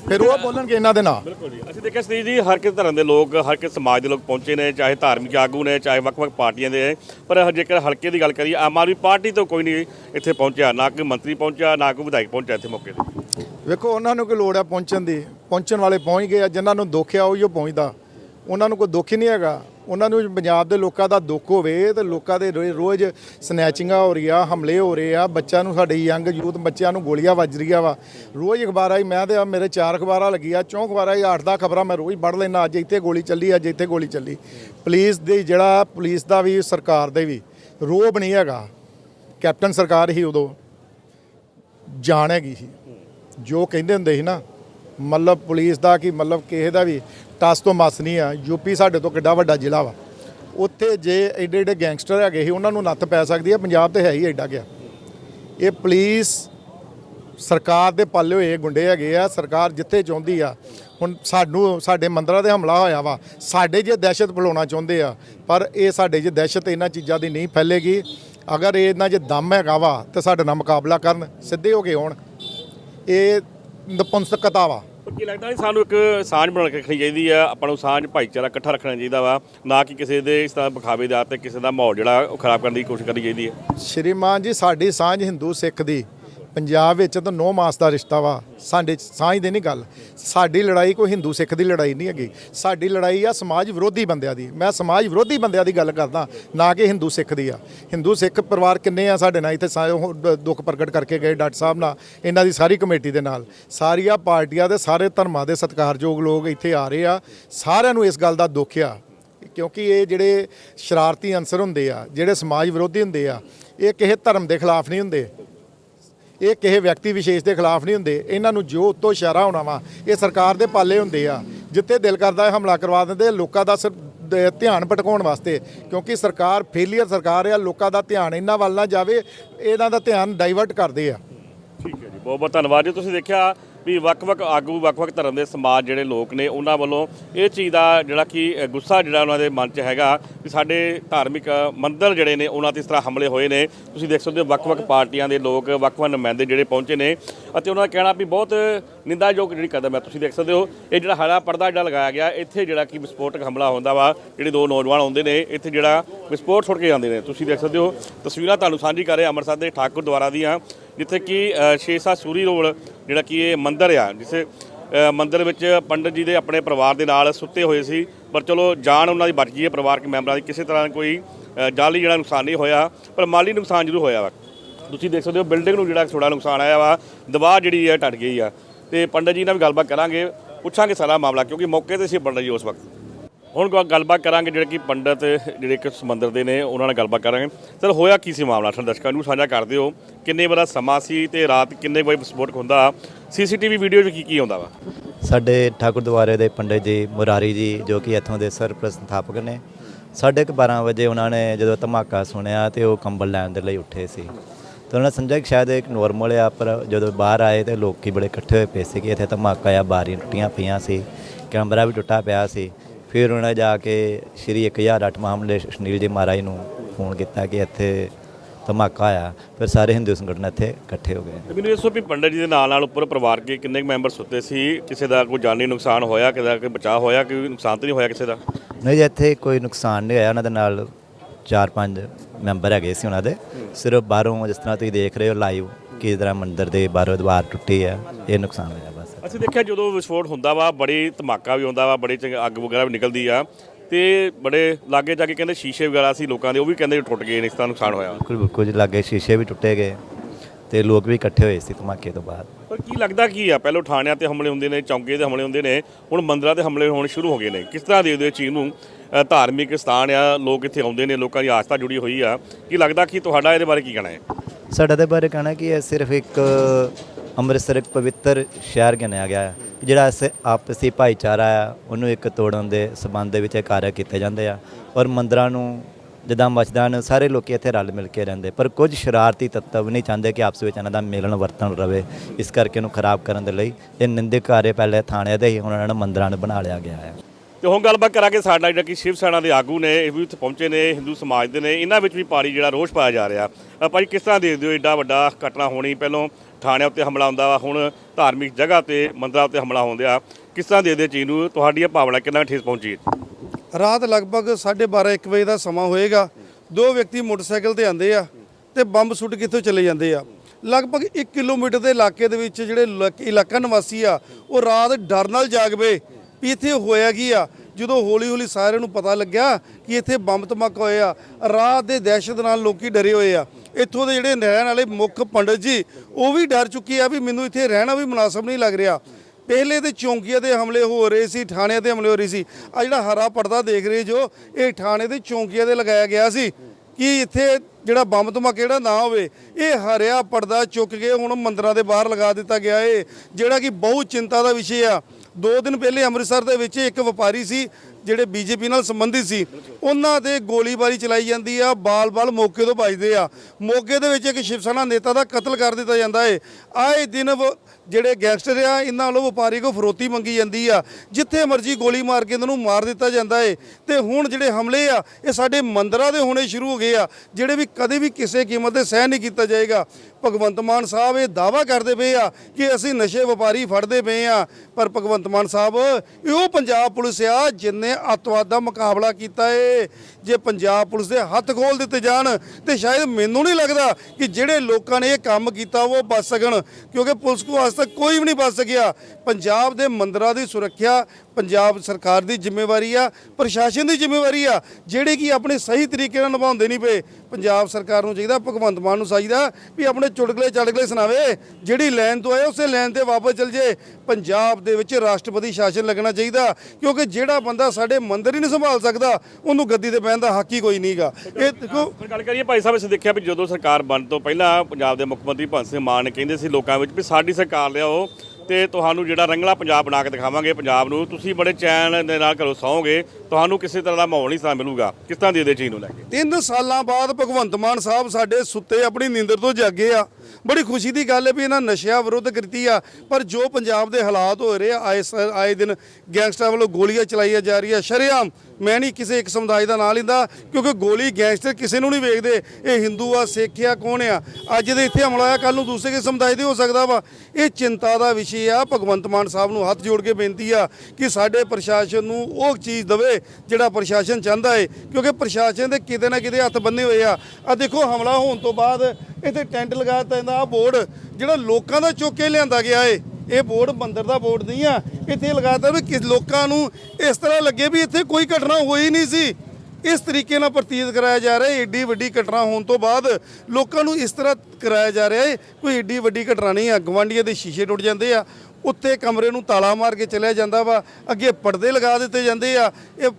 ਫਿਰ ਉਹ ਬੋਲਣਗੇ ਇਹਨਾਂ ਦੇ ਨਾਂ। ਬਿਲਕੁਲ ਜੀ। ਅਸੀਂ ਦੇਖਿਆ ਸਤੀਸ਼ ਜੀ ਹਰ ਕਿਸੇ ਧਰਮ ਦੇ ਲੋਕ ਹਰ ਕਿਸੇ ਸਮਾਜ ਦੇ ਲੋਕ ਪਹੁੰਚੇ ਨੇ ਚਾਹੇ ਧਾਰਮਿਕ ਆਗੂ ਨੇ ਚਾਹੇ ਵੱਖ-ਵੱਖ ਪਾਰਟੀਆਂ ਦੇ। ਪਰ ਜੇਕਰ ਹਲਕੇ ਦੀ ਗੱਲ ਕਰੀਏ ਆਮ ਆਦਮੀ ਪਾਰਟੀ ਤੋਂ ਕੋਈ ਨਹੀਂ ਇੱਥੇ ਪਹੁੰਚਿਆ ਨਾ ਕੋਈ ਮੰਤਰੀ ਪਹੁੰਚਿਆ ਨਾ ਕੋਈ ਵਿਧਾਇਕ ਪਹੁੰਚਿਆ ਇੱਥੇ ਮੌਕੇ ਤੇ। ਵੇਖੋ ਉਹਨਾਂ ਨੂੰ ਕੋਈ ਲੋੜ ਆ ਪਹੁੰਚਣ ਦੀ ਪਹੁੰਚਣ ਵਾਲੇ ਪਹੁੰਚ ਗਏ ਆ ਜਿਨ੍ਹਾਂ ਨੂੰ ਦੁੱਖ ਆ ਉਹੀ ਓ ਪਹੁੰਚਦਾ। ਉਹਨਾਂ ਨੂੰ ਕੋਈ ਦੁੱਖ ਹੀ ਨਹੀਂ ਹੈਗਾ। ਉਹਨਾਂ ਨੂੰ ਪੰਜਾਬ ਦੇ ਲੋਕਾਂ ਦਾ ਦੁੱਖ ਹੋਵੇ ਤੇ ਲੋਕਾਂ ਦੇ ਰੋ- ਰੋਜ਼ ਸਨੈਚਿੰਗਾਂ ਹੋ ਰਹੀਆਂ, ਹਮਲੇ ਹੋ ਰਹੇ ਆ, ਬੱਚਿਆਂ ਨੂੰ ਸਾਡੇ ਯੰਗ ਯੂਥ ਬੱਚਿਆਂ ਨੂੰ ਗੋਲੀਆਂ ਵੱਜ ਰਹੀਆਂ ਵਾ। ਰੋਜ਼ ਅਖਬਾਰਾਂ ਹੀ ਮੈਂ ਤੇ ਆ, ਮੇਰੇ ਚਾਰ ਅਖਬਾਰਾਂ ਲੱਗੀਆਂ, ਚੌਂ ਅਖਬਾਰਾਂ ਹੀ ਅੱਠ ਦਾ ਖਬਰਾਂ ਮੈਂ ਰੋਜ਼ ਪੜ੍ਹ ਲੈਣਾ ਅੱਜ ਇੱਥੇ ਗੋਲੀ ਚੱਲੀ, ਅੱਜ ਇੱਥੇ ਗੋਲੀ ਚੱਲੀ। ਪੁਲਿਸ ਦੇ ਜਿਹੜਾ, ਪੁਲਿਸ ਦਾ ਵੀ, ਸਰਕਾਰ ਦੇ ਵੀ ਰੋਬ ਨਹੀਂ ਹੈਗਾ। ਕੈਪਟਨ ਸਰਕਾਰ ਹੀ ਉਦੋਂ ਜਾਣ ਹੈਗੀ ਸੀ। ਜੋ ਕਹਿੰਦੇ ਹੁੰਦੇ ਸੀ ਨਾ, ਮਤਲਬ ਪੁਲਿਸ ਦਾ ਕਿ, ਮਤਲਬ ਕਿਸੇ ਦਾ ਵੀ ਟਸ ਤੋਂ ਮਸ ਨਹੀਂ ਆ ਯੂਪੀ ਸਾਡੇ ਤੋਂ ਕਿੱਡਾ ਵੱਡਾ ਜ਼ਿਲ੍ਹਾ ਵਾ। ਉੱਥੇ ਜੇ ਐਡੇ ਐਡੇ ਗੈਂਗਸਟਰ ਹੈਗੇ ਸੀ, ਉਹਨਾਂ ਨੂੰ ਨੱਥ ਪੈ ਸਕਦੀ ਹੈ ਪੰਜਾਬ ਤੇ ਹੈ ਹੀ ਐਡਾ ਗਿਆ ਇਹ ਪੁਲਿਸ ਸਰਕਾਰ ਦੇ ਪਾਲੇ ਹੋਏ ਗੁੰਡੇ ਹੈਗੇ ਆ, ਸਰਕਾਰ ਜਿੱਥੇ ਚਾਹੁੰਦੀ ਆ, ਹੁਣ ਸਾਨੂੰ, ਸਾਡੇ ਮੰਦਰਾਂ ਤੇ ਹਮਲਾ ਹੋਇਆ ਵਾ, ਸਾਡੇ ਜੇ ਦਹਿਸ਼ਤ ਫੈਲਾਉਣਾ ਚਾਹੁੰਦੇ ਆ, ਪਰ ਇਹ ਸਾਡੇ ਜੇ ਦਹਿਸ਼ਤ ਇਹਨਾਂ ਚੀਜ਼ਾਂ ਦੀ ਨਹੀਂ ਫੈਲੇਗੀ। ਅਗਰ ਇਹਨਾਂ 'ਚ ਦਮ ਹੈਗਾ ਵਾ, ਤੇ ਸਾਡੇ ਨਾਲ ਮੁਕਾਬਲਾ ਕਰਨ, ਸਿੱਧੇ ਹੋ ਕੇ ਆਉਣ। ਇਹ ਨਪੁੰਸਕਤਾ ਵਾ। ਕੀ ਲੱਗਦਾ ਨਹੀਂ ਸਾਨੂੰ ਇੱਕ ਸਾਂਝ ਬਣਾ ਕੇ ਰੱਖਣੀ ਚਾਹੀਦੀ ਆ, ਆਪਾਂ ਨੂੰ ਸਾਂਝ ਭਾਈਚਾਰਾ ਇਕੱਠਾ ਰੱਖਣਾ ਚਾਹੀਦਾ ਵਾ, ਨਾ ਕਿ ਕਿਸੇ ਦੇ ਇਸ ਤਰ੍ਹਾਂ ਵਿਖਾਵੇ ਦਾ ਤੇ ਕਿਸੇ ਦਾ ਮਾਹੌਲ ਜਿਹੜਾ ਉਹ ਖਰਾਬ ਕਰਨ ਦੀ ਕੋਸ਼ਿਸ਼ ਕਰਨੀ ਚਾਹੀਦੀ ਹੈ ਸ਼੍ਰੀਮਾਨ ਜੀ, ਸਾਡੀ ਸਾਂਝ ਹਿੰਦੂ ਸਿੱਖ ਦੀ। ਪੰਜਾਬ ਵਿੱਚ ਤਾਂ ਨੌ ਮਾਸ ਦਾ ਰਿਸ਼ਤਾ ਵਾ, ਸਾਡੇ ਸਾਂਝ ਦੇ ਨਹੀਂ ਗੱਲ। ਸਾਡੀ ਲੜਾਈ ਕੋਈ ਹਿੰਦੂ ਸਿੱਖ ਦੀ ਲੜਾਈ ਨਹੀਂ ਹੈਗੀ। ਸਾਡੀ ਲੜਾਈ ਆ ਸਮਾਜ ਵਿਰੋਧੀ ਬੰਦਿਆਂ ਦੀ। ਮੈਂ ਸਮਾਜ ਵਿਰੋਧੀ ਬੰਦਿਆਂ ਦੀ ਗੱਲ ਕਰਦਾ, ਨਾ ਕਿ ਹਿੰਦੂ ਸਿੱਖ ਦੀ ਆ। ਹਿੰਦੂ ਸਿੱਖ ਪਰਿਵਾਰ ਕਿੰਨੇ ਆ ਸਾਡੇ ਨਾਲ? ਇੱਥੇ ਸਾਰੇ ਦ- ਦੁੱਖ ਪ੍ਰਗਟ ਕਰਕੇ ਗਏ ਡਾਕਟਰ ਸਾਹਿਬ ਨਾਲ, ਇਹਨਾਂ ਦੀ ਸਾਰੀ ਕਮੇਟੀ ਦੇ ਨਾਲ। ਸਾਰੀਆਂ ਪਾਰਟੀਆਂ ਦੇ ਸਾਰੇ ਧਰਮਾਂ ਦੇ ਸਤਿਕਾਰਯੋਗ ਲੋਕ ਇੱਥੇ ਆ ਰਹੇ ਆ। ਸਾਰਿਆਂ ਨੂੰ ਇਸ ਗੱਲ ਦਾ ਦੁੱਖ ਆ, ਕਿਉਂਕਿ ਇਹ ਜਿਹੜੇ ਸ਼ਰਾਰਤੀ ਅੰਸਰ ਹੁੰਦੇ ਆ, ਜਿਹੜੇ ਸਮਾਜ ਵਿਰੋਧੀ ਹੁੰਦੇ ਆ, ਇਹ ਕਿਸੇ ਧਰਮ ਦੇ ਖਿਲਾਫ ਨਹੀਂ ਹੁੰਦੇ। ਇਹ ਕਿਸੇ ਵਿਅਕਤੀ ਵਿਸ਼ੇਸ਼ ਦੇ ਖਿਲਾਫ ਨਹੀਂ ਹੁੰਦੇ। ਇਹਨਾਂ ਨੂੰ ਜੋ ਉੱਤੋਂ ਇਸ਼ਾਰਾ ਹੋਣਾ ਵਾ, ਇਹ ਸਰਕਾਰ ਦੇ ਪਾਲੇ ਹੁੰਦੇ ਆ। ਜਿੱਥੇ ਦਿਲ ਕਰਦਾ ਹਮਲਾ ਕਰਵਾ ਦਿੰਦੇ, ਲੋਕਾਂ ਦਾ ਸਿਰਫ ਧਿਆਨ ਭਟਕਾਉਣ ਵਾਸਤੇ। ਕਿਉਂਕਿ ਸਰਕਾਰ ਫੇਲੀਅਰ ਸਰਕਾਰ ਆ, ਲੋਕਾਂ ਦਾ ਧਿਆਨ ਇਹਨਾਂ ਵੱਲ ਨਾ ਜਾਵੇ, ਇਹਨਾਂ ਦਾ ਧਿਆਨ ਡਾਈਵਰਟ ਕਰਦੇ ਆ। ਠੀਕ ਹੈ ਜੀ ਬਹੁਤ ਬਹੁਤ ਧੰਨਵਾਦ ਜੀ। ਤੁਸੀਂ ਦੇਖਿਆ ਵੀ ਵੱਖ-ਵੱਖ ਆਗੂ, ਵੱਖ-ਵੱਖ ਧਰਮ ਦੇ ਸਮਾਜ ਜਿਹੜੇ ਲੋਕ ਨੇ, ਉਹਨਾਂ ਵੱਲੋਂ ਇਹ ਚੀਜ਼ ਦਾ ਜਿਹੜਾ ਕਿ ਗੁੱਸਾ ਜਿਹੜਾ ਉਹਨਾਂ ਦੇ ਮਨ 'ਚ ਹੈਗਾ ਵੀ ਸਾਡੇ ਧਾਰਮਿਕ ਮੰਦਰ ਜਿਹੜੇ ਨੇ, ਉਹਨਾਂ ਤੇ ਇਸ ਤਰ੍ਹਾਂ ਹਮਲੇ ਹੋਏ ਨੇ। ਤੁਸੀਂ ਦੇਖ ਸਕਦੇ ਹੋ ਵੱਖ-ਵੱਖ ਪਾਰਟੀਆਂ ਦੇ ਲੋਕ, ਵੱਖ-ਵੱਖ ਨੁਮਾਇੰਦੇ ਜਿਹੜੇ ਪਹੁੰਚੇ ਨੇ ਅਤੇ ਉਹਨਾਂ ਦਾ ਕਹਿਣਾ ਵੀ ਬਹੁਤ ਨਿੰਦਾਯੋਗ ਜਿਹੜੀ ਕਦਮ ਹੈ। ਤੁਸੀਂ ਦੇਖ ਸਕਦੇ ਹੋ, ਇਹ ਜਿਹੜਾ ਹਰਾ ਪਰਦਾ ਜਿਹੜਾ ਲਗਾਇਆ ਗਿਆ, ਇੱਥੇ ਜਿਹੜਾ ਕਿ ਵਿਸਫੋਟਕ ਹਮਲਾ ਹੁੰਦਾ ਵਾ, ਜਿਹੜੇ ਦੋ ਨੌਜਵਾਨ ਆਉਂਦੇ ਨੇ, ਇੱਥੇ ਜਿਹੜਾ ਵਿਸਫੋਟ ਛੁੱਟ ਕੇ ਜਾਂਦੇ ਨੇ। ਤੁਸੀਂ ਦੇਖ ਸਕਦੇ ਹੋ, ਤਸਵੀਰਾਂ ਤੁਹਾਨੂੰ ਸਾਂਝੀ ਕਰ ਰਹੇ ਅੰਮ੍ਰਿਤਸਰ ਦੇ ਠਾਕੁਰ ਦੁਆਰਾ ਦੀਆਂ। ਜਿੱਥੇ ਕਿ ਅ, ਛੇ ਸੱਤ ਸੂਰੀ ਰੋਡ ਜਿਹੜਾ ਕਿ ਇਹ ਮੰਦਿਰ ਆ ਜਿਸੇ ਅ, ਮੰਦਿਰ ਵਿੱਚ ਪੰਡਤ ਜੀ ਦੇ ਆਪਣੇ ਪਰਿਵਾਰ ਦੇ ਨਾਲ ਸੁੱਤੇ ਹੋਏ ਸੀ। ਪਰ ਚਲੋ ਜਾਨ ਉਹਨਾਂ ਦੀ ਬਚ ਗਈ ਹੈ ਪਰਿਵਾਰਕ ਮੈਂਬਰਾਂ ਦੀ। ਕਿਸੇ ਤਰ੍ਹਾਂ ਕੋਈ ਅ, ਜਾਨੀ ਜਿਹੜਾ ਨੁਕਸਾਨ ਨਹੀਂ ਹੋਇਆ ਪਰ ਮਾਲੀ ਨੁਕਸਾਨ ਜ਼ਰੂਰ ਹੋਇਆ ਵਾ। ਤੁਸੀਂ ਦੇਖ ਸਕਦੇ ਹੋ ਬਿਲਡਿੰਗ ਨੂੰ ਜਿਹੜਾ ਥੋੜਾ ਨੁਕਸਾਨ ਆਇਆ ਵਾ ਦੀਵਾਰ ਜਿਹੜੀ ਹੈ ਟੱਟ ਗਈ ਆ। ਤੇ ਪੰਡਤ ਜੀ ਨਾਲ ਵੀ ਗੱਲਬਾਤ ਕਰਾਂਗੇ ਪੁੱਛਾਂਗੇ ਸਾਰਾ ਮਾਮਲਾ ਕਿਉਂਕਿ ਮੌਕੇ ਤੇ ਸੀ ਪੰਡਤ ਜੀ ਉਸ ਵਕਤ। ਹੁਣ ਗ- ਗੱਲਬਾਤ ਕਰਾਂਗੇ ਜਿਹੜੇ ਕਿ ਪੰਡਤ, ਜਿਹੜੇ ਕਿ ਸਮੁੰਦਰ ਦੇ ਨੇ, ਉਹਨਾਂ ਨਾਲ ਗੱਲਬਾਤ ਕਰਾਂਗੇ। ਸਰ ਹੋਇਆ ਕੀ ਸੀ ਮਾਮਲਾ? ਸਾਡੇ ਦਰਸ਼ਕਾਂ ਨੂੰ ਸਾਂਝਾ ਕਰ ਦਿਓ। ਕਿੰਨੇ ਵਜੇ ਸਮਾਂ ਸੀ ਤੇ ਰਾਤ ਕਿੰਨੇ ਵਜੇ ਵਿਸਫੋਟ ਹੁੰਦਾ? ਸੀਸੀਟੀਵੀ ਵੀਡੀਓ 'ਚ ਕੀ ਕੀ ਆਉਂਦਾ ਵਾ? ਸਾਡੇ ਠਾਕੁਰ ਦੁਆਰੇ ਦੇ ਪੰਡਿਤ ਜੀ ਮੁਰਾਰੀ ਜੀ, ਜੋ ਕਿ ਇੱਥੋਂ ਦੇ ਸਰਪ੍ਰਸਥਾਪਕ ਨੇ, ਸਾਢੇ ਕੁ 12 ਵਜੇ ਉਹਨਾਂ ਨੇ ਜਦੋਂ ਧਮਾਕਾ ਸੁਣਿਆ ਤੇ ਉਹ ਕੰਬਲ ਲੈਣ ਦੇ ਲਈ ਉੱਠੇ ਸੀ। ਤੇ ਉਹਨਾਂ ਨੇ ਸਮਝਿਆ ਕਿ ਸ਼ਾਇਦ ਇੱਕ ਨੋਰਮਲ ਆ, ਪਰ ਜਦੋਂ ਬਾਹਰ ਆਏ ਤੇ ਲੋਕੀ ਬੜੇ ਇਕੱਠੇ ਹੋਏ ਪਏ ਸੀ ਕਿ ਇੱਥੇ ਧਮਾਕਾ ਆ ਬਾਰੀਆਂ ਟੁੱਟੀਆਂ ਪਈਆਂ ਸੀ, ਕੈਮਰਾ ਵੀ ਟੁੱਟਾ ਪਿਆ ਸੀ। ਫਿਰ ਉਹਨਾਂ ਜਾ ਕੇ ਸ਼੍ਰੀ 1008 ਮਾਮਲੇ ਸੁਨੀਲ ਜੀ ਮਹਾਰਾਜ ਨੂੰ ਫੋਨ ਕੀਤਾ ਕਿ ਇੱਥੇ ਧਮਾਕਾ ਆਇਆ। ਫਿਰ ਸਾਰੇ ਹਿੰਦੂ ਸੰਗਠਨ ਇੱਥੇ ਇਕੱਠੇ ਹੋ ਗਏ। ਮੈਨੂੰ ਦੱਸੋ ਵੀ ਪੰਡਤ ਜੀ ਦੇ ਨਾਲ ਨਾਲ ਉੱਪਰ ਪਰਿਵਾਰ ਕੇ ਕਿੰਨੇ ਮੈਂਬਰ ਸੁੱਤੇ ਸੀ? ਕਿਸੇ ਦਾ ਕੋਈ ਜਾਨੀ ਨੁਕਸਾਨ ਹੋਇਆ ਕਿਸੇ ਦਾ ਕੋਈ ਬਚਾਅ ਹੋਇਆ ਕੋਈ ਨੁਕਸਾਨ ਤਾਂ ਨਹੀਂ ਹੋਇਆ ਕਿਸੇ ਦਾ? ਨਹੀਂ ਜੀ ਇੱਥੇ ਕੋਈ ਨੁਕਸਾਨ ਨਹੀਂ ਹੋਇਆ। ਉਹਨਾਂ ਦੇ ਨਾਲ ਚਾਰ ਪੰਜ ਮੈਂਬਰ ਹੈਗੇ ਸੀ ਉਹਨਾਂ ਦੇ। ਸਿਰਫ ਬਾਹਰੋਂ ਜਿਸ ਤਰ੍ਹਾਂ ਤੁਸੀਂ ਦੇਖ ਰਹੇ ਹੋ ਲਾਈਵ ਕਿਸ ਤਰ੍ਹਾਂ ਮੰਦਿਰ ਦੇ ਬਾਹਰੋਂ ਦੀਵਾਰ ਟੁੱਟੀ ਹੈ ਇਹ ਨੁਕਸਾਨ ਹੋਇਆ। ਅਸੀਂ ਦੇਖਿਆ ਜਦੋਂ ਵਿਸਫੋਟ ਹੁੰਦਾ ਵਾ ਬੜੀ ਧਮਾਕਾ ਵੀ ਹੁੰਦਾ ਵਾ ਬੜੀ ਚੰਗੀ ਅੱਗ ਵਗੈਰਾ ਵੀ ਨਿਕਲਦੀ ਆ ਤੇ ਬੜੇ ਲਾਗੇ ਜਾ ਕੇ ਕਹਿੰਦੇ ਸ਼ੀਸ਼ੇ ਵਗੈਰਾ ਸੀ ਲੋਕਾਂ ਦੇ ਉਹ ਵੀ ਕਹਿੰਦੇ ਟੁੱਟ ਗਏ ਨੇ ਇਸ ਤਰ੍ਹਾਂ ਨੁਕਸਾਨ ਹੋਇਆ। ਬਿਲਕੁਲ ਬਿਲਕੁਲ ਜੀ ਲਾਗੇ ਸ਼ੀਸ਼ੇ ਵੀ ਟੁੱਟੇ ਗਏ ਤੇ ਲੋਕ ਵੀ ਇਕੱਠੇ ਹੋਏ ਸੀ ਧਮਾਕੇ ਤੋਂ ਬਾਅਦ। ਪਰ ਕੀ ਲੱਗਦਾ ਕੀ ਆ? ਪਹਿਲਾਂ ਥਾਣਿਆਂ ਤੇ ਹਮਲੇ ਹੁੰਦੇ ਨੇ ਚੌਂਕੇ ਤੇ ਹਮਲੇ ਹੁੰਦੇ ਨੇ ਹੁਣ ਮੰਦਰਾਂ ਤੇ ਹਮਲੇ ਹੋਣੇ ਸ਼ੁਰੂ ਹੋ ਗਏ ਨੇ। ਕਿਸ ਤਰ੍ਹਾਂ ਦੇਖਦੇ ਹੋ ਚੀਜ਼ ਨੂੰ? ਅ, ਧਾਰਮਿਕ ਸਥਾਨ ਆ ਲੋਕ ਇੱਥੇ ਆਉਂਦੇ ਨੇ ਲੋਕਾਂ ਦੀ ਆਸਥਾ ਜੁੜੀ ਹੋਈ ਆ। ਕੀ ਲੱਗਦਾ ਕੀ ਤੁਹਾਡਾ ਇਹਦੇ ਬਾਰੇ ਕੀ ਕਹਿਣਾ ਹੈ? ਸਾਡਾ ਦੇ ਬਾਰੇ ਕਹਿਣਾ ਕਿ ਇਹ ਸਿਰਫ ਇੱਕ ਅੰਮ੍ਰਿਤਸਰ ਇੱਕ ਪਵਿੱਤਰ ਸ਼ਹਿਰ ਗਿਣਿਆ ਗਿਆ ਹੈ ਕਿ ਜਿਹੜਾ ਇਸ ਆਪਸੀ ਭਾਈਚਾਰਾ ਆ ਉਹਨੂੰ ਇੱਕ ਤੋੜਨ ਦੇ ਸਬੰਧ ਦੇ ਵਿੱਚ ਇਹ ਕਾਰਜ ਕੀਤੇ ਜਾਂਦੇ ਆ। ਔਰ ਮੰਦਰਾਂ ਨੂੰ ਜਿੱਦਾਂ ਮਸਜਿਦਾਂ ਸਾਰੇ ਲੋਕੀ ਇੱਥੇ ਰਲ ਮਿਲ ਕੇ ਰਹਿੰਦੇ, ਪਰ ਕੁਝ ਸ਼ਰਾਰਤੀ ਤੱਤਵ ਨਹੀਂ ਚਾਹੁੰਦੇ ਕਿ ਆਪਸ ਵਿੱਚ ਇਹਨਾਂ ਦਾ ਮਿਲਣ ਵਰਤਣ ਰਵੇ, ਇਸ ਕਰਕੇ ਇਹਨੂੰ ਖਰਾਬ ਕਰਨ ਦੇ ਲਈ ਇਹ ਨਿੰਦਕ ਕਾਰਜ ਪਹਿਲੇ ਥਾਣੇ ਦੇ ਹੀ ਹੁਣ ਇਹਨਾਂ ਨੂੰ ਮੰਦਰਾਂ ਨੂੰ ਬਣਾ ਲਿਆ ਗਿਆ ਹੈ। ਤੇ ਹੁਣ ਗੱਲਬਾਤ ਕਰਾਂਗੇ ਸਾਡਾ ਜਿਹੜਾ ਕਿ ਸ਼ਿਵ ਸੈਨਾ ਦੇ ਆਗੂ ਨੇ ਇਹ ਵੀ ਉੱਥੇ ਪਹੁੰਚੇ ਨੇ ਹਿੰਦੂ ਸਮਾਜ ਦੇ ਨੇ। ਇਹਨਾਂ ਵਿੱਚ ਵੀ ਪਾਰੀ ਜਿਹੜਾ ਰੋਸ਼ ਪਾਇਆ ਜਾ ਰਿਹਾ। ਅ, ਭਾਈ ਕਿਸ ਤਰ੍ਹਾਂ ਦੇਖਦੇ ਹੋ ਏਡਾ ਵੱਡਾ ਘਟਨਾ ਹੋਣੀ? ਪਹਿਲਾਂ ਥਾਣਿਆਂ ਉੱਤੇ ਹਮਲਾ ਹੁੰਦਾ ਵਾ ਹੁਣ ਧਾਰਮਿਕ ਜਗ੍ਹਾ ਤੇ ਮੰਦਰਾਂ ਉੱਤੇ ਹਮਲਾ ਹੁੰਦਿਆ ਕਿਸ ਤਰ੍ਹਾਂ ਦੇਖਦੇ ਚੀਜ਼ ਨੂੰ ਤੁਹਾਡੀ ਇਹ ਭਾਵਨਾ ਕਿੰਨਾ ਠੇਸ ਪਹੁੰਚੀ ਹੈ? ਰਾਤ ਲਗਭਗ 12:30 1 ਵਜੇ ਦਾ ਸਮਾਂ ਹੋਏਗਾ। ਦੋ ਵਿਅਕਤੀ ਮੋਟਰਸਾਈਕਲ ਤੇ ਆਂਦੇ ਆ ਤੇ ਬੰਬ ਸੁੱਟ ਕੇ ਇੱਥੋਂ ਚਲੇ ਜਾਂਦੇ ਆ। ਲਗਭਗ 1 ਕਿਲੋਮੀਟਰ ਦੇ ਇਲਾਕੇ ਦੇ ਵਿੱਚ ਜਿਹੜੇ ਇਲਾਕ- ਇਲਾਕਾ ਨਿਵਾਸੀ ਆ ਉਹ ਰਾਤ ਡਰ ਨਾਲ ਜਾਗਵੇ ਵੀ ਇੱਥੇ ਹੋਇਆ ਕੀ ਆ? ਜਦੋਂ ਹੌਲੀ ਹੌਲੀ ਸਾਰਿਆਂ ਨੂੰ ਪਤਾ ਲੱਗਿਆ ਕਿ ਇੱਥੇ ਬੰਬ ਧਮਾਕਾ ਹੋਇਆ, ਰਾਤ ਦੇ ਦਹਿਸ਼ਤ ਨਾਲ ਲੋਕੀ ਡਰੇ ਹੋਏ ਆ। ਇੱਥੋਂ ਦੇ ਜਿਹੜੇ ਰਹਿਣ ਵਾਲੇ ਮੁੱਖ ਪੰਡਤ ਜੀ, ਉਹ ਵੀ ਡਰ ਚੁੱਕੇ ਆ ਵੀ ਮੈਨੂੰ ਇੱਥੇ ਰਹਿਣਾ ਵੀ ਮੁਨਾਸਬ ਨਹੀਂ ਲੱਗ ਰਿਹਾ। ਪਹਿਲੇ ਤੇ ਚੌਂਕੀਆਂ ਦੇ ਹਮਲੇ ਹੋ ਰਹੇ ਸੀ, ਥਾਣਿਆਂ ਤੇ ਹਮਲੇ ਹੋ ਰਹੇ ਸੀ। ਆ ਜਿਹੜਾ ਹਰਾ ਪਰਦਾ ਦੇਖ ਰਹੇ ਜੋ, ਇਹ ਥਾਣੇ ਤੇ ਚੌਂਕੀਆਂ 'ਤੇ ਲਗਾਇਆ ਗਿਆ ਸੀ ਕਿ ਇੱਥੇ ਜਿਹੜਾ ਬੰਬ ਧਮਾਕਾ ਜਿਹੜਾ ਨਾ ਹੋਵੇ, ਇਹ ਹਰਿਆ ਪਰਦਾ ਚੁੱਕ ਕੇ ਹੁਣ ਮੰਦਰਾਂ ਦੇ ਬਾਹਰ ਲਗਾ ਦਿੱਤਾ ਗਿਆ ਏ, ਜਿਹੜਾ ਕਿ ਬਹੁਤ ਚਿੰਤਾ ਦਾ ਵਿਸ਼ੇ ਆ। ਦੋ ਦਿਨ ਪਹਿਲੇ ਅੰਮ੍ਰਿਤਸਰ ਦੇ ਵਿੱਚ ਇੱਕ ਵਪਾਰੀ ਸੀ, ਜਿਹੜੇ ਬੀਜੇਪੀ ਨਾਲ ਸੰਬੰਧਿਤ ਸੀ। ਉਹਨਾਂ ਤੇ ਗੋਲੀਬਾਰੀ ਚਲਾਈ ਜਾਂਦੀ ਆ, ਬਾਲ-ਬਾਲ ਮੌਕੇ ਤੋਂ ਭੱਜਦੇ ਆ। ਮੌਕੇ ਦੇ ਵਿੱਚ ਇੱਕ ਸ਼ਿਵ ਸੈਨਾ ਨੇਤਾ ਦਾ ਕਤਲ ਕਰ ਦਿੱਤਾ ਜਾਂਦਾ ਏ। ਆਏ ਦਿਨ ਵ- ਜਿਹੜੇ ਗੈਂਗਸਟਰ ਆ, ਇਹਨਾਂ ਵੱਲੋਂ ਵਪਾਰੀ ਕੋ ਫਰੋਤੀ ਮੰਗੀ ਜਾਂਦੀ ਆ। ਜਿੱਥੇ ਮਰਜ਼ੀ ਗੋਲੀ ਮਾਰ ਕੇ ਇਹਨਾਂ ਨੂੰ ਮਾਰ ਦਿੱਤਾ ਜਾਂਦਾ ਏ। ਤੇ ਹੁਣ ਜਿਹੜੇ ਹਮਲੇ ਆ, ਇਹ ਸਾਡੇ ਮੰਦਰਾਂ ਦੇ ਹੋਣੇ ਸ਼ੁਰੂ ਹੋ ਗਏ ਆ, ਜਿਹੜੇ ਵੀ ਕਦੇ ਵੀ ਕਿਸੇ ਕੀਮਤ ਤੇ ਸਹਿ ਨਹੀਂ ਕੀਤਾ ਜਾਏਗਾ। ਭਗਵੰਤ ਮਾਨ ਸਾਹਿਬ ਇਹ ਦਾਵਾ ਕਰਦੇ ਪਏ ਆ ਕਿ ਅਸੀਂ ਨਸ਼ੇ ਵਪਾਰੀ ਫੜਦੇ ਪਏ ਆ। ਪਰ ਭਗਵੰਤ ਮਾਨ ਸਾਹਿਬ, ਇਹ ਪੰਜਾਬ ਪੁਲਿਸ ਆ ਜਿਨਨੇ ਅੱਤਵਾਦ ਦਾ ਮੁਕਾਬਲਾ ਕੀਤਾ ਏ। ਜੇ ਪੰਜਾਬ ਪੁਲਿਸ ਦੇ ਹੱਥ ਖੋਲ ਦਿੱਤੇ ਜਾਣ, ਤੇ ਸ਼ਾਇਦ ਮੈਨੂੰ ਨਹੀਂ ਲੱਗਦਾ ਕਿ ਜਿਹੜੇ ਲੋਕਾਂ ਨੇ ਇਹ ਕੰਮ ਕੀਤਾ, ਉਹ ਬਚ ਸਕਣ। ਕਿਉਂਕਿ ਪੁਲਿਸ ਕੋ ਅੱਜ ਤੱਕ ਕੋਈ ਵੀ ਨਹੀਂ ਬਚ ਸਕਿਆ। ਪੰਜਾਬ ਦੇ ਮੰਦਰਾਂ ਦੀ ਸੁਰੱਖਿਆ ਪੰਜਾਬ ਸਰਕਾਰ ਦੀ ਜ਼ਿੰਮੇਵਾਰੀ ਆ ਪ੍ਰਸ਼ਾਸਨ ਦੀ ਜ਼ਿੰਮੇਵਾਰੀ ਆ ਜਿਹੜੇ ਕਿ ਆਪਣੇ ਸਹੀ ਤਰੀਕੇ ਨਾਲ ਨਿਭਾਉਂਦੇ ਨਹੀਂ ਪਏ। ਪੰਜਾਬ ਸਰਕਾਰ ਨੂੰ ਚਾਹੀਦਾ ਭਗਵੰਤ ਮਾਨ ਨੂੰ ਚਾਹੀਦਾ ਵੀ ਆਪਣੇ ਚੁਟਕਲੇ ਚੜਕਲੇ ਸੁਣਾਵੇ ਜਿਹੜੀ ਲਾਈਨ ਤੋਂ ਆਏ ਉਸੇ ਲਾਈਨ ਤੇ ਵਾਪਸ ਚਲ ਜੇ। ਪੰਜਾਬ ਦੇ ਵਿੱਚ ਰਾਸ਼ਟਰਪਤੀ ਸ਼ਾਸਨ ਲੱਗਣਾ ਚਾਹੀਦਾ ਕਿਉਂਕਿ ਜਿਹੜਾ ਬੰਦਾ ਸਾਡੇ ਮੰਦਰ ਹੀ ਨਹੀਂ ਸੰਭਾਲ ਸਕਦਾ ਉਹਨੂੰ ਗੱਦੀ ਤੇ ਬਹਿਣ ਦਾ ਹੱਕ ਹੀ ਕੋਈ ਨਹੀਂਗਾ ਇਹ ਦੇਖੋ ਗੱਲ ਕਰੀਏ ਭਾਈ ਸਾਹਿਬ ਅਸੀਂ ਦੇਖਿਆ ਵੀ ਜਦੋਂ ਸਰਕਾਰ ਬਣਨ ਤੋਂ ਪਹਿਲਾਂ ਪੰਜਾਬ ਦੇ ਮੁੱਖ ਮੰਤਰੀ ਭਗਵੰਤ ਸਿੰਘ ਮਾਨ ਨੇ ਕਹਿੰਦੇ ਸੀ ਲੋਕਾਂ ਵਿੱਚ ਵੀ ਸਾਡੀ ਸਰਕਾਰ ਲਿਆਓ ਤੇ ਤੁਹਾਨੂੰ ਜਿਹੜਾ ਰੰਗਲਾ ਪੰਜਾਬ ਬਣਾ ਕੇ ਦਿਖਾਵਾਂਗੇ ਪੰਜਾਬ ਨੂੰ, ਤੁਸੀਂ ਬੜੇ ਚੈਨ ਦੇ ਨਾਲ ਘਰੋਂ ਸੌਂਗੇ, ਤੁਹਾਨੂੰ ਕਿਸੇ ਤਰ੍ਹਾਂ ਦਾ ਮਾਹੌਲ ਨਹੀਂ ਸਾ ਮਿਲੂਗਾ। ਕਿਸ ਤਰ੍ਹਾਂ ਦੀ ਇਹਦੇ ਚੀਜ਼ ਨੂੰ ਲੈ ਕੇ? ਤਿੰਨ ਸਾਲਾਂ ਬਾਅਦ ਭਗਵੰਤ ਮਾਨ ਸਾਹਿਬ ਸਾਡੇ ਸੁੱਤੇ ਆਪਣੀ ਨੀਂਦਰ ਤੋਂ ਜਾਗੇ ਆ। ਬੜੀ ਖੁਸ਼ੀ ਦੀ ਗੱਲ ਹੈ ਵੀ ਇਹਨਾਂ ਨਸ਼ਿਆਂ ਵਿਰੁੱਧ ਕੀਤੀ ਆ। ਪਰ ਜੋ ਪੰਜਾਬ ਦੇ ਹਾਲਾਤ ਹੋ ਰਹੇ ਆ, ਆਏ ਸ- ਆਏ ਦਿਨ ਗੈਂਗਸਟਰਾਂ ਵੱਲੋਂ ਗੋਲੀਆਂ ਚਲਾਈਆਂ ਜਾ ਰਹੀਆਂ। ਸ਼ਰੇਆਮ ਮੈਂ ਨਹੀਂ ਕਿਸੇ ਇੱਕ ਸਮੁਦਾਇ ਦਾ ਨਾਂ ਲੈਂਦਾ, ਕਿਉਂਕਿ ਗੋਲੀ ਗੈਂਗਸਟਰ ਕਿਸੇ ਨੂੰ ਨਹੀਂ ਵੇਖਦੇ। ਇਹ ਹਿੰਦੂ ਆ, ਸਿੱਖ ਆ, ਕੌਣ ਆ? ਅੱਜ ਦੇ ਇੱਥੇ ਹਮਲਾ ਆ ਕੱਲ ਨੂੰ ਦੂਸਰੇ ਕਿਸੇ ਸਮੁਦਾਇ ਦੇ ਹੋ ਸਕਦਾ ਵਾ। ਇਹ ਚਿੰਤਾ ਦਾ ਵਿਸ਼ੇ ਆ। ਭਗਵੰਤ ਮਾਨ ਸਾਹਿਬ ਨੂੰ ਹੱਥ ਜੋੜ ਕੇ ਬੇਨਤੀ ਆ ਕਿ ਸਾਡੇ ਪ੍ਰਸ਼ਾਸਨ ਨੂੰ ਉਹ ਚੀਜ਼ ਦੇਵੇ ਜਿਹੜਾ ਪ੍ਰਸ਼ਾਸਨ ਚਾਹੁੰਦਾ ਏ। ਕਿਉਂਕਿ ਪ੍ਰਸ਼ਾਸਨ ਦੇ ਕਿਤੇ ਨਾ ਕਿਤੇ ਹੱਥ ਬੰਨੇ ਹੋਏ ਆ। ਆ ਦੇਖੋ, ਹਮਲਾ ਹੋਣ ਤੋਂ ਬਾਅਦ ਇੱਥੇ ਟੈਂਟ ਲਗਾ ਦਿੱਤਾ ਜਾਂਦਾ ਆ ਬੋਰਡ, ਜਿਹੜਾ ਲੋਕਾਂ ਦਾ ਚੁੱਕ ਕੇ ਲਿਆਂਦਾ ਗਿਆ ਏ। ਇਹ ਬੋਰਡ ਮੰਦਰ ਦਾ ਬੋਰਡ ਨਹੀਂ ਆ। ਇੱਥੇ ਲਗਾਤਾ ਵੀ ਕਿਸ ਲੋਕਾਂ ਨੂੰ ਇਸ ਤਰ੍ਹਾਂ ਲੱਗੇ ਵੀ ਇੱਥੇ ਕੋਈ ਘਟਨਾ ਹੋਈ ਨਹੀਂ ਸੀ। ਇਸ ਤਰੀਕੇ ਨਾਲ ਪ੍ਰਤੀਤ ਕਰਾਇਆ ਜਾ ਰਿਹਾ ਹੈ ਏਡੀ ਵੱਡੀ ਘਟਨਾ ਹੋਣ ਤੋਂ ਬਾਅਦ ਲੋਕਾਂ ਨੂੰ ਇਸ ਤਰ੍ਹਾਂ ਕਰਾਇਆ ਜਾ ਰਿਹਾ ਹੈ ਕੋਈ ਏਡੀ ਵੱਡੀ ਘਟਨਾ ਨਹੀਂ ਆ। ਗਵਾਂਡੀਆਂ ਦੇ ਸ਼ੀਸ਼ੇ ਟੁੱਟ ਜਾਂਦੇ ਆ। ਉੱਤੇ ਕਮਰੇ ਨੂੰ ਤਾਲਾ ਮਾਰ ਕੇ ਚਲਿਆ ਜਾਂਦਾ ਵਾ। ਅੱਗੇ ਪਰਦੇ ਲਗਾ ਦਿੱਤੇ ਜਾਂਦੇ ਆ। ਇਹ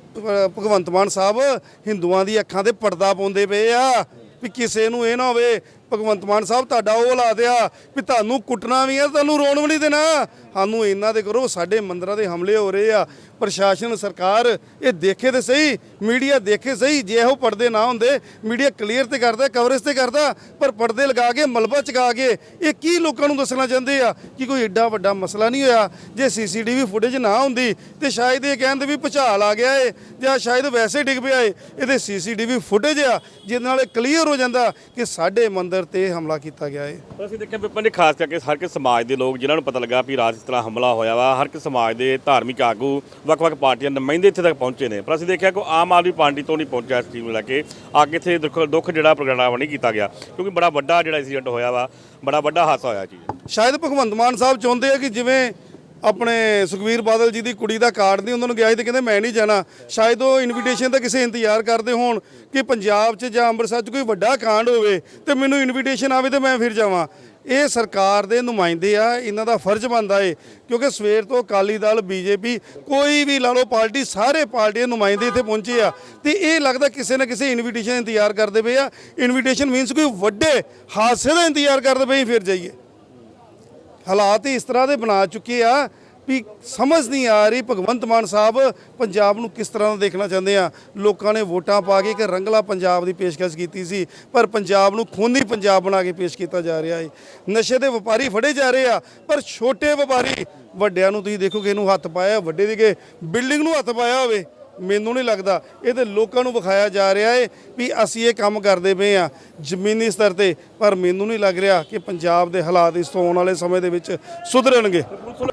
ਭਗਵੰਤ ਮਾਨ ਸਾਹਿਬ ਹਿੰਦੂਆਂ ਦੀ ਅੱਖਾਂ ਤੇ ਪਰਦਾ ਪਾਉਂਦੇ ਪਏ ਆ ਵੀ ਕਿਸੇ ਨੂੰ ਇਹ ਨਾ ਹੋਵੇ ਭਗਵੰਤ ਮਾਨ ਸਾਹਿਬ, ਤੁਹਾਡਾ ਉਹ ਲਾ ਦਿਆ ਵੀ ਤੁਹਾਨੂੰ ਕੁੱਟਣਾ ਵੀ ਆ ਤੁਹਾਨੂੰ ਰੋਣ ਵੀ ਨਹੀਂ ਦੇਣਾ। ਸਾਨੂੰ ਇਹਨਾਂ ਦੇ ਕਰੋ, ਸਾਡੇ ਮੰਦਰਾਂ ਦੇ ਹਮਲੇ ਹੋ ਰਹੇ ਆ। ਪ੍ਰਸ਼ਾਸਨ, ਸਰਕਾਰ, ਇਹ ਦੇਖੇ ਤੇ ਸਹੀ, ਮੀਡੀਆ ਦੇਖੇ ਸਹੀ, ਜੇ ਇਹੋ ਪਰਦੇ ਨਾ ਹੁੰਦੇ, ਮੀਡੀਆ ਕਲੀਅਰ ਤੇ ਕਰਦਾ, ਕਵਰੇਜ ਤੇ ਕਰਦਾ, ਪਰ ਪਰਦੇ ਲਗਾ ਕੇ, ਮਲਬਾ ਚਕਾ ਕੇ, ਇਹ ਕੀ ਲੋਕਾਂ ਨੂੰ ਦੱਸਣਾ ਚਾਹੁੰਦੇ ਆ ਕਿ ਕੋਈ ਏਡਾ ਵੱਡਾ ਮਸਲਾ ਨਹੀਂ ਹੋਇਆ? ਜੇ ਸੀਸੀਟੀਵੀ ਫੁਟੇਜ ਨਾ ਹੁੰਦੀ, ਤੇ ਸ਼ਾਇਦ ਇਹ ਕਹਿੰਦੇ ਵੀ ਭੁਚਾਲ ਆ ਗਿਆ ਏ, ਜਾਂ ਸ਼ਾਇਦ ਵੈਸੇ ਡਿੱਗ ਪਿਆ ਏ। ਇਹਦੇ ਸੀਸੀਟੀਵੀ ਫੁਟੇਜ ਆ, ਜਿਹਦੇ ਨਾਲ ਇਹ ਕਲੀਅਰ ਹੋ ਜਾਂਦਾ ਕਿ ਸਾਡੇ ਮੰਦਰ ਤੇ ਹਮਲਾ ਕੀਤਾ ਗਿਆ ਏ। ਪਰ ਅਸੀਂ ਦੇਖਿਆ ਜੀ ਖਾਸ ਕਰਕੇ ਹਰ ਇੱਕ ਸਮਾਜ ਦੇ ਲੋਕ ਜਿਨ੍ਹਾਂ ਨੂੰ ਪਤਾ ਲੱਗਾ ਵੀ ਰਾਤ ਇਸ ਤਰ੍ਹਾਂ ਹਮਲਾ ਹੋਇਆ ਵਾ ਹਰ ਇੱਕ ਸਮਾਜ ਦੇ ਧਾਰਮਿਕ ਆਗੂ ਵੱਖ-ਵੱਖ ਪਾਰਟੀਆਂ ਦੇ ਨੁਮਾਇੰਦੇ ਇੱਥੇ ਤੱਕ ਪਹੁੰਚੇ ਨੇ। ਪਰ ਅਸੀਂ ਦੇਖਿਆ ਕਿ ਆਮ ਆਦਮੀ ਪਾਰਟੀ ਤੋਂ ਨਹੀਂ ਪਹੁੰਚਿਆ ਇਸ ਚੀਜ਼ ਨੂੰ ਲੈ ਕੇ। ਅੱਗੇ ਇੱਥੇ ਦੁੱਖ ਦੁੱਖ ਜਿਹੜਾ ਪ੍ਰਗਟਾਵਾ ਨਹੀਂ ਕੀਤਾ ਗਿਆ ਕਿਉਂਕਿ ਬੜਾ ਵੱਡਾ ਜਿਹੜਾ ਇਨਸੀਡੈਂਟ ਹੋਇਆ ਵਾ ਬੜਾ ਵੱਡਾ ਹਾਦਸਾ ਹੋਇਆ ਜੀ ਸ਼ਾਇਦ ਭਗਵੰਤ ਮਾਨ ਸਾਹਿਬ ਚਾਹੁੰਦੇ ਆ ਕਿ ਜਿਵੇਂ ਆਪਣੇ ਸੁਖਵੀਰ ਬਾਦਲ ਜੀ ਦੀ ਕੁੜੀ ਦਾ ਕਾਰਡ ਨਹੀਂ, ਉਹਨਾਂ ਨੂੰ ਗਿਆ ਸੀ ਤੇ ਕਹਿੰਦੇ ਮੈਂ ਨਹੀਂ ਜਾਣਾ। ਸ਼ਾਇਦ ਉਹ ਇਨਵੀਟੇਸ਼ਨ ਦਾ ਕਿਸੇ ਇੰਤਜ਼ਾਰ ਕਰਦੇ ਹੋਣ ਕਿ ਪੰਜਾਬ 'ਚ ਜਾਂ ਅੰਮ੍ਰਿਤਸਰ 'ਚ ਕੋਈ ਵੱਡਾ ਕਾਂਡ ਹੋਵੇ ਤੇ ਮੈਨੂੰ ਇਨਵੀਟੇਸ਼ਨ ਆਵੇ ਤੇ ਮੈਂ ਫਿਰ ਜਾਵਾਂ। ਇਹ ਸਰਕਾਰ ਦੇ ਨੁਮਾਇੰਦੇ ਆ, ਇਹਨਾਂ ਦਾ ਫਰਜ਼ ਬਣਦਾ ਏ, ਕਿਉਂਕਿ ਸਵੇਰ ਤੋਂ ਅਕਾਲੀ ਦਲ, ਬੀਜੇਪੀ, ਕੋਈ ਵੀ ਲਾ ਲਓ ਪਾਰਟੀ, ਸਾਰੇ ਪਾਰਟੀਆਂ ਨੁਮਾਇੰਦੇ ਇੱਥੇ ਪਹੁੰਚੇ ਆ। ਤੇ ਇਹ ਲੱਗਦਾ ਕਿਸੇ ਨਾ ਕਿਸੇ ਇਨਵੀਟੇਸ਼ਨ ਦਾ ਇੰਤਜ਼ਾਰ ਕਰਦੇ ਪਏ ਆ। ਇਨਵੀਟੇਸ਼ਨ ਮੀਨਸ ਕੋਈ ਵੱਡੇ ਹਾਦਸੇ ਦਾ ਇੰਤਜ਼ਾਰ ਕਰਦੇ ਪਏ, ਫਿਰ ਜਾਈਏ। ਹਾਲਾਤ ਹੀ ਇਸ ਤਰ੍ਹਾਂ ਦੇ ਬਣਾ ਚੁੱਕੇ ਆ ਵੀ ਸਮਝ ਨਹੀਂ ਆ ਰਹੀ ਭਗਵੰਤ ਮਾਨ ਸਾਹਿਬ ਪੰਜਾਬ ਨੂੰ ਕਿਸ ਤਰ੍ਹਾਂ ਦਾ ਦੇਖਣਾ ਚਾਹੁੰਦੇ ਆ। ਲੋਕਾਂ ਨੇ ਵੋਟਾਂ ਪਾ ਕੇ ਇੱਕ ਰੰਗਲਾ ਪੰਜਾਬ ਦੀ ਪੇਸ਼ਕਸ਼ ਕੀਤੀ ਸੀ, ਪਰ ਪੰਜਾਬ ਨੂੰ ਖੂਨੀ ਪੰਜਾਬ ਬਣਾ ਕੇ ਪੇਸ਼ ਕੀਤਾ ਜਾ ਰਿਹਾ ਹੈ ਨਸ਼ੇ ਦੇ ਵਪਾਰੀ ਫੜੇ ਜਾ ਰਹੇ ਆ, ਪਰ ਛੋਟੇ ਵਪਾਰੀ ਵੱਡਿਆਂ ਨੂੰ ਤੁਸੀਂ ਦੇਖੋ ਕਿ ਇਹਨੂੰ ਹੱਥ ਪਾਇਆ, ਵੱਡੇ ਦੀ ਕਿ ਬਿਲਡਿੰਗ ਨੂੰ ਹੱਥ ਪਾਇਆ ਹੋਵੇ ਮੈਨੂੰ ਨਹੀਂ ਲੱਗਦਾ, ਇਹ ਤੇ ਲੋਕਾਂ ਨੂੰ ਵਿਖਾਇਆ ਜਾ ਰਿਹਾ ਹੈ ਵੀ ਅਸੀਂ ਇਹ ਕੰਮ ਕਰਦੇ ਪਏ ਆ ਜ਼ਮੀਨੀ ਸਤਰ ਤੇ, ਪਰ ਮੈਨੂੰ ਨਹੀਂ ਲੱਗ ਰਿਹਾ ਕਿ ਪੰਜਾਬ ਦੇ ਹਾਲਾਤ ਇਸ ਤੋਂ ਆਉਣ ਵਾਲੇ ਸਮੇਂ ਦੇ ਵਿੱਚ ਸੁਧਰਨਗੇ।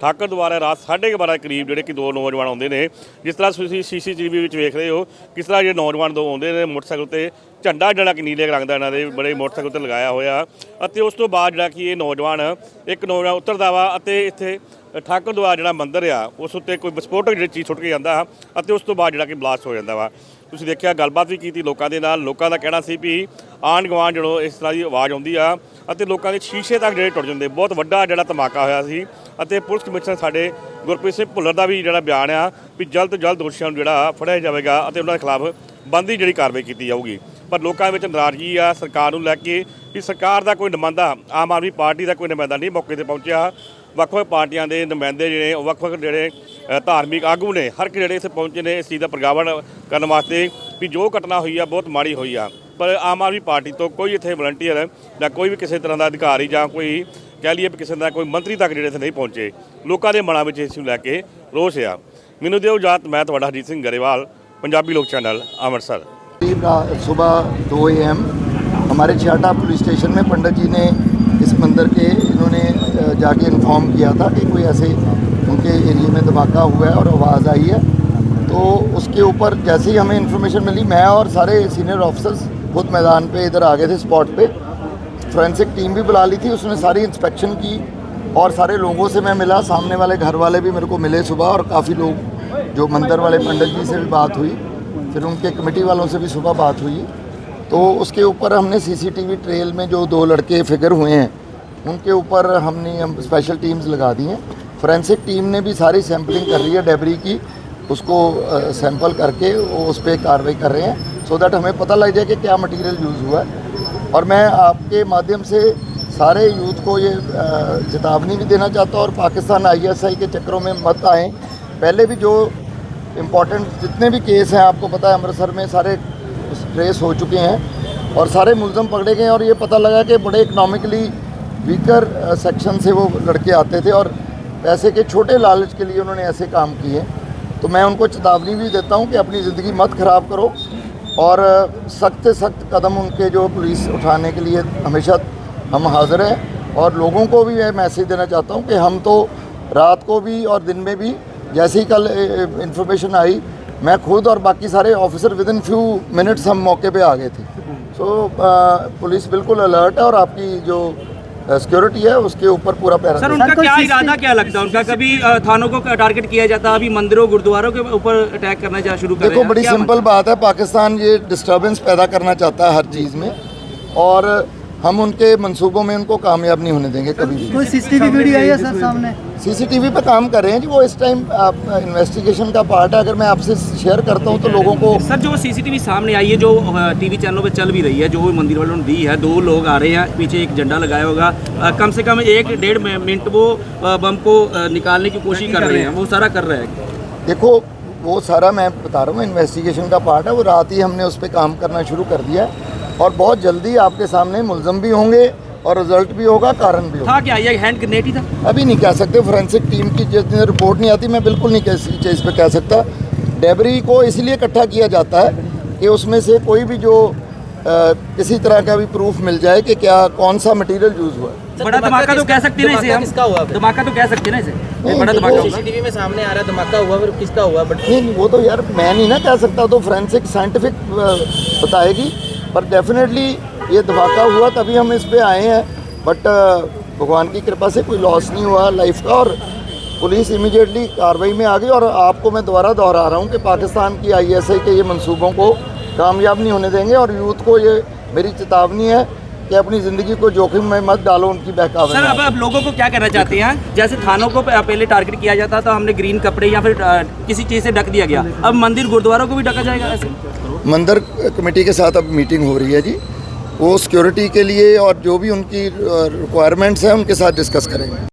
ਠਾਕਰ ਦੁਆਰਾ ਰਾਤ 12:30 ਦੇ ਕਰੀਬ ਜਿਹੜੇ ਕਿ ਦੋ ਨੌਜਵਾਨ ਆਉਂਦੇ ਨੇ, ਜਿਸ ਤਰ੍ਹਾਂ ਤੁਸੀਂ ਸੀਸੀਟੀਵੀ ਵਿੱਚ ਵੇਖ ਰਹੇ ਹੋ, ਕਿਸ ਤਰ੍ਹਾਂ ਜਿਹੜੇ ਨੌਜਵਾਨ ਦੋ ਆਉਂਦੇ ਨੇ ਮੋਟਰਸਾਈਕਲ ਤੇ ਝੰਡਾ ਜਿਹੜਾ ਕਿ ਨੀਲੇ ਰੰਗ ਦਾ ਇਹਨਾਂ ਦੇ ਬੜੇ ਮੋਟਰਸਾਈਕਲ ਤੇ ਲਗਾਇਆ ਹੋਇਆ, ਅਤੇ ਉਸ ਤੋਂ ਬਾਅਦ ਜਿਹੜਾ ਕਿ ਇਹ ਨੌਜਵਾਨ, ਇੱਕ ਨੌਜਵਾਨ ਉਤਰਦਾ ਵਾ ਅਤੇ ਇੱਥੇ ਠਾਕਰ ਦੁਆਰਾ ਜਿਹੜਾ ਮੰਦਿਰ ਆ, ਉਸ ਉੱਤੇ ਕੋਈ ਵਿਸਫੋਟਕ ਜਿਹੜੀ ਚੀਜ਼ ਛੁੱਟ ਕੇ ਜਾਂਦਾ ਅਤੇ ਉਸ ਤੋਂ ਬਾਅਦ ਜਿਹੜਾ ਕਿ ਬਲਾਸਟ ਹੋ ਜਾਂਦਾ ਵਾ। ਤੁਸੀਂ ਦੇਖਿਆ, ਗੱਲਬਾਤ ਵੀ ਕੀਤੀ ਲੋਕਾਂ ਦੇ ਨਾਲ, ਲੋਕਾਂ ਦਾ ਕਹਿਣਾ ਸੀ ਵੀ ਆਂਢ ਗੁਆਂਢ ਜਦੋਂ ਇਸ ਤਰ੍ਹਾਂ ਦੀ ਆਵਾਜ਼ ਆਉਂਦੀ ਆ, ਅਤੇ ਲੋਕਾਂ ਦੇ ਸ਼ੀਸ਼ੇ ਤੱਕ ਜਿਹੜੇ ਟੁੱਟ ਜਾਂਦੇ, ਬਹੁਤ ਵੱਡਾ ਜਿਹੜਾ ਧਮਾਕਾ ਹੋਇਆ ਸੀ, ਅਤੇ ਪੁਲਿਸ ਕਮਿਸ਼ਨਰ ਸਾਡੇ ਗੁਰਪ੍ਰੀਤ ਸਿੰਘ ਭੁੱਲਰ ਦਾ ਵੀ ਜਿਹੜਾ ਬਿਆਨ ਆ, ਵੀ ਜਲਦ ਤੋਂ ਜਲਦ ਦੋਸ਼ੀਆਂ ਨੂੰ ਜਿਹੜਾ ਫੜਿਆ ਜਾਵੇਗਾ, ਅਤੇ ਉਹਨਾਂ ਦੇ ਖਿਲਾਫ ਬੰਦੀ ਜਿਹੜੀ ਕਾਰਵਾਈ ਕੀਤੀ ਜਾਊਗੀ। ਪਰ ਲੋਕਾਂ ਵਿੱਚ ਨਾਰਾਜ਼ਗੀ ਆ, ਸਰਕਾਰ ਨੂੰ ਲੈ ਕੇ ਕਿ ਸਰਕਾਰ ਦਾ ਕੋਈ ਨੁਮਾਇੰਦਾ, ਆਮ ਆਦਮੀ ਪਾਰਟੀ ਦਾ ਕੋਈ ਨੁਮਾਇੰਦਾ ਨਹੀਂ ਮੌਕੇ ਤੇ ਪਹੁੰਚਿਆ। ਵੱਖ-ਵੱਖ ਪਾਰਟੀਆਂ ਦੇ ਨੁਮਾਇੰਦੇ ਜਿਹੜੇ ਉਹ ਵੱਖ-ਵੱਖ ਜਿਹੜੇ ਅ, ਧਾਰਮਿਕ ਆਗੂ ਨੇ ਹਰ ਇੱਕ ਜਿਹੜੇ ਇੱਥੇ ਪਹੁੰਚੇ ਨੇ ਇਸ ਚੀਜ਼ ਦਾ ਪ੍ਰਗਟਾਵਾ ਕਰਨ ਵਾਸਤੇ ਵੀ ਜੋ ਘਟਨਾ ਹੋਈ ਆ ਬਹੁਤ ਮਾੜੀ ਹੋਈ ਆ ਪਰ ਆਮ ਆਦਮੀ ਪਾਰਟੀ ਤੋਂ ਕੋਈ ਇੱਥੇ ਵਲੰਟੀਅਰ ਜਾਂ ਕੋਈ ਵੀ ਕਿਸੇ ਤਰ੍ਹਾਂ ਦਾ ਅਧਿਕਾਰੀ ਜਾਂ ਕੋਈ ਕਹਿ ਲਈਏ ਵੀ ਕਿਸੇ ਦਾ ਕੋਈ ਮੰਤਰੀ ਤੱਕ ਜਿਹੜੇ ਇੱਥੇ ਨਹੀਂ ਪਹੁੰਚੇ ਲੋਕਾਂ ਦੇ ਮਨਾਂ ਵਿੱਚ ਇਸ ਨੂੰ ਲੈ ਕੇ ਰੋਸ ਆ ਮੈਨੂੰ ਦਿਓ ਇਜਾਜ਼ਤ ਮੈਂ ਤੁਹਾਡਾ ਹਰਜੀਤ ਸਿੰਘ ਗਰੇਵਾਲ ਪੰਜਾਬੀ ਲੋਕ ਚੈਨਲ ਅੰਮ੍ਰਿਤਸਰ करीब रा- सुबह दो एम हमारे छियाटा पुलिस स्टेशन में पंडित जी ने इस मंदिर के इन्होंने अ, जाके इन्फॉर्म किया था कि कोई ऐसे उनके एरिए में धमाका हुआ है और आवाज़ आई है। तो उसके ऊपर जैसे ही हमें इन्फॉर्मेशन मिली, मैं और सारे सीनियर ऑफिसर्स खुद मैदान पे इधर आ गए थे स्पॉट पे। फ्रेंसिक टीम भी बुला ली थी, उसने सारी इंस्पेक्शन की और सारे लोगों से मैं मिला। सामने वाले घर वाले भी मेरे को मिले सुबह और काफ़ी लोग, जो मंदिर वाले पंडित जी से भी बात हुई, फिर उनके कमेटी वालों से भी सुबह बात हुई। तो उसके ऊपर हमने सीसीटीवी ट्रेल में जो दो लड़के फिगर हुए हैं उनके ऊपर हमने हम स्पेशल टीम्स लगा दी हैं। फोरेंसिक टीम ने भी सारी सैम्पलिंग कर रही है डेबरी की। उसको सैंपल करके वो उस पर कार्रवाई कर रहे हैं। सो so दैट हमें पता लग जाए कि क्या मटेरियल यूज़ हुआ है। और मैं आपके माध्यम से सारे यूथ को ये चेतावनी भी देना चाहता हूँ और पाकिस्तान आईएसआई के चक्करों में मत आएँ। पहले भी जो इम्पोर्टेंट जितने भी केस हैं, आपको पता है अमृतसर में सारे ट्रेस हो चुके हैं और सारे मुलजम पकड़े गए और ये पता लगा कि बड़े इकनॉमिकली वीकर सेक्शन से वो लड़के आते थे और पैसे के छोटे लालच के लिए उन्होंने ऐसे काम किए। तो मैं उनको चेतावनी भी देता हूँ कि अपनी ज़िंदगी मत ख़राब करो और सख्त से सख्त कदम उनके जो पुलिस उठाने के लिए हमेशा हम हाज़िर हैं और लोगों को भी मैं मैसेज देना चाहता हूँ कि हम तो रात को भी और दिन में भी जैसे ही कल इंफॉर्मेशन आई मैं खुद और बाकी सारे officer with in few minutes हम मौके पे आ गए थे। सो so, पुलिस बिल्कुल अलर्ट है और आपकी जो सिक्योरिटी है उसके ऊपर पूरा पैरा सर उनका क्या इरादा क्या लगता है उनका? कभी थानों को टारगेट किया जाता है अभी मंदिरों गुरुद्वारों के ऊपर अटैक करना जा शुरू कर? देखो बड़ी सिंपल बात है पाकिस्तान ये डिस्टर्बेंस पैदा करना चाहता है हर चीज़ में। और हम उनके मंसूबों में उनको कामयाब नहीं होने देंगे कभी भी। कोई सीसीटीवी वीडियो आई है सर सामने? सीसीटीवी पे काम कर रहे हैं जी वो इस टाइम इन्वेस्टिगेशन का पार्ट है। अगर मैं आपसे शेयर करता हूँ तो लोगों को सर जो सीसीटीवी सामने आई है जो टीवी चैनलों पे चल भी रही है जो मंदिर वालों ने दी है दो लोग आ रहे हैं पीछे एक झंडा लगाया होगा। कम से कम एक डेढ़ मिनट वो बम को निकालने की कोशिश कर रहे हैं वो सारा कर रहे हैं। देखो वो सारा मैं बता रहा हूँ इन्वेस्टिगेशन का पार्ट है। वो रात ही हमने उस पर काम करना शुरू कर दिया है। और बहुत जल्दी आपके सामने मुलजम भी होंगे और रिज़ल्ट भी होगा कारण भी होगा। था क्या? ये हैंड ग्रेनेड ही था? अभी नहीं कह सकते फोरेंसिक टीम की जिस दिन रिपोर्ट नहीं आती मैं बिल्कुल नहीं किसी चीज़ पे कह सकता। डेबरी को इसलिए इकट्ठा किया जाता है कि उसमें से कोई भी जो किसी तरह का भी प्रूफ मिल जाए कि क्या कौन सा मटेरियल यूज़ हुआ है। बड़ा धमाका तो कह सकते हैं ना इसे हम। किसका हुआ? धमाका तो कह सकते हैं ना इसे। बड़ा धमाका होगा। सीसीटीवी में सामने आ रहा है धमाका हुआ फिर किसका हुआ? बट नहीं नहीं वो तो यार मैं नहीं ना कह सकता तो फोरेंसिक साइंटिफिक बताएगी। पर डेफिनेटली ये धमाका हुआ, तभी हम इस पर आए हैं। बट भगवान की कृपा से कोई लॉस नहीं हुआ लाइफ का और पुलिस इमीडिएटली कार्रवाई में आ गई और आपको मैं दोबारा दोहरा रहा हूँ कि पाकिस्तान की आईएसआई के ये मंसूबों को कामयाब नहीं होने देंगे और यूथ को ये मेरी चेतावनी है कि अपनी ज़िंदगी को जोखिम में मत डालो उनकी बहकावे सर अब आप लोगों को क्या कहना चाहते हैं? जैसे थानों को पहले टारगेट किया जाता था हमने ग्रीन कपड़े या फिर किसी चीज़ से ढक दिया गया। अब मंदिर गुरुद्वारों को भी ढका जाएगा ऐसे? मंदिर कमेटी के साथ अब मीटिंग हो रही है जी। वो सिक्योरिटी के लिए और जो भी उनकी रिक्वायरमेंट्स हैं उनके साथ डिस्कस करेंगे।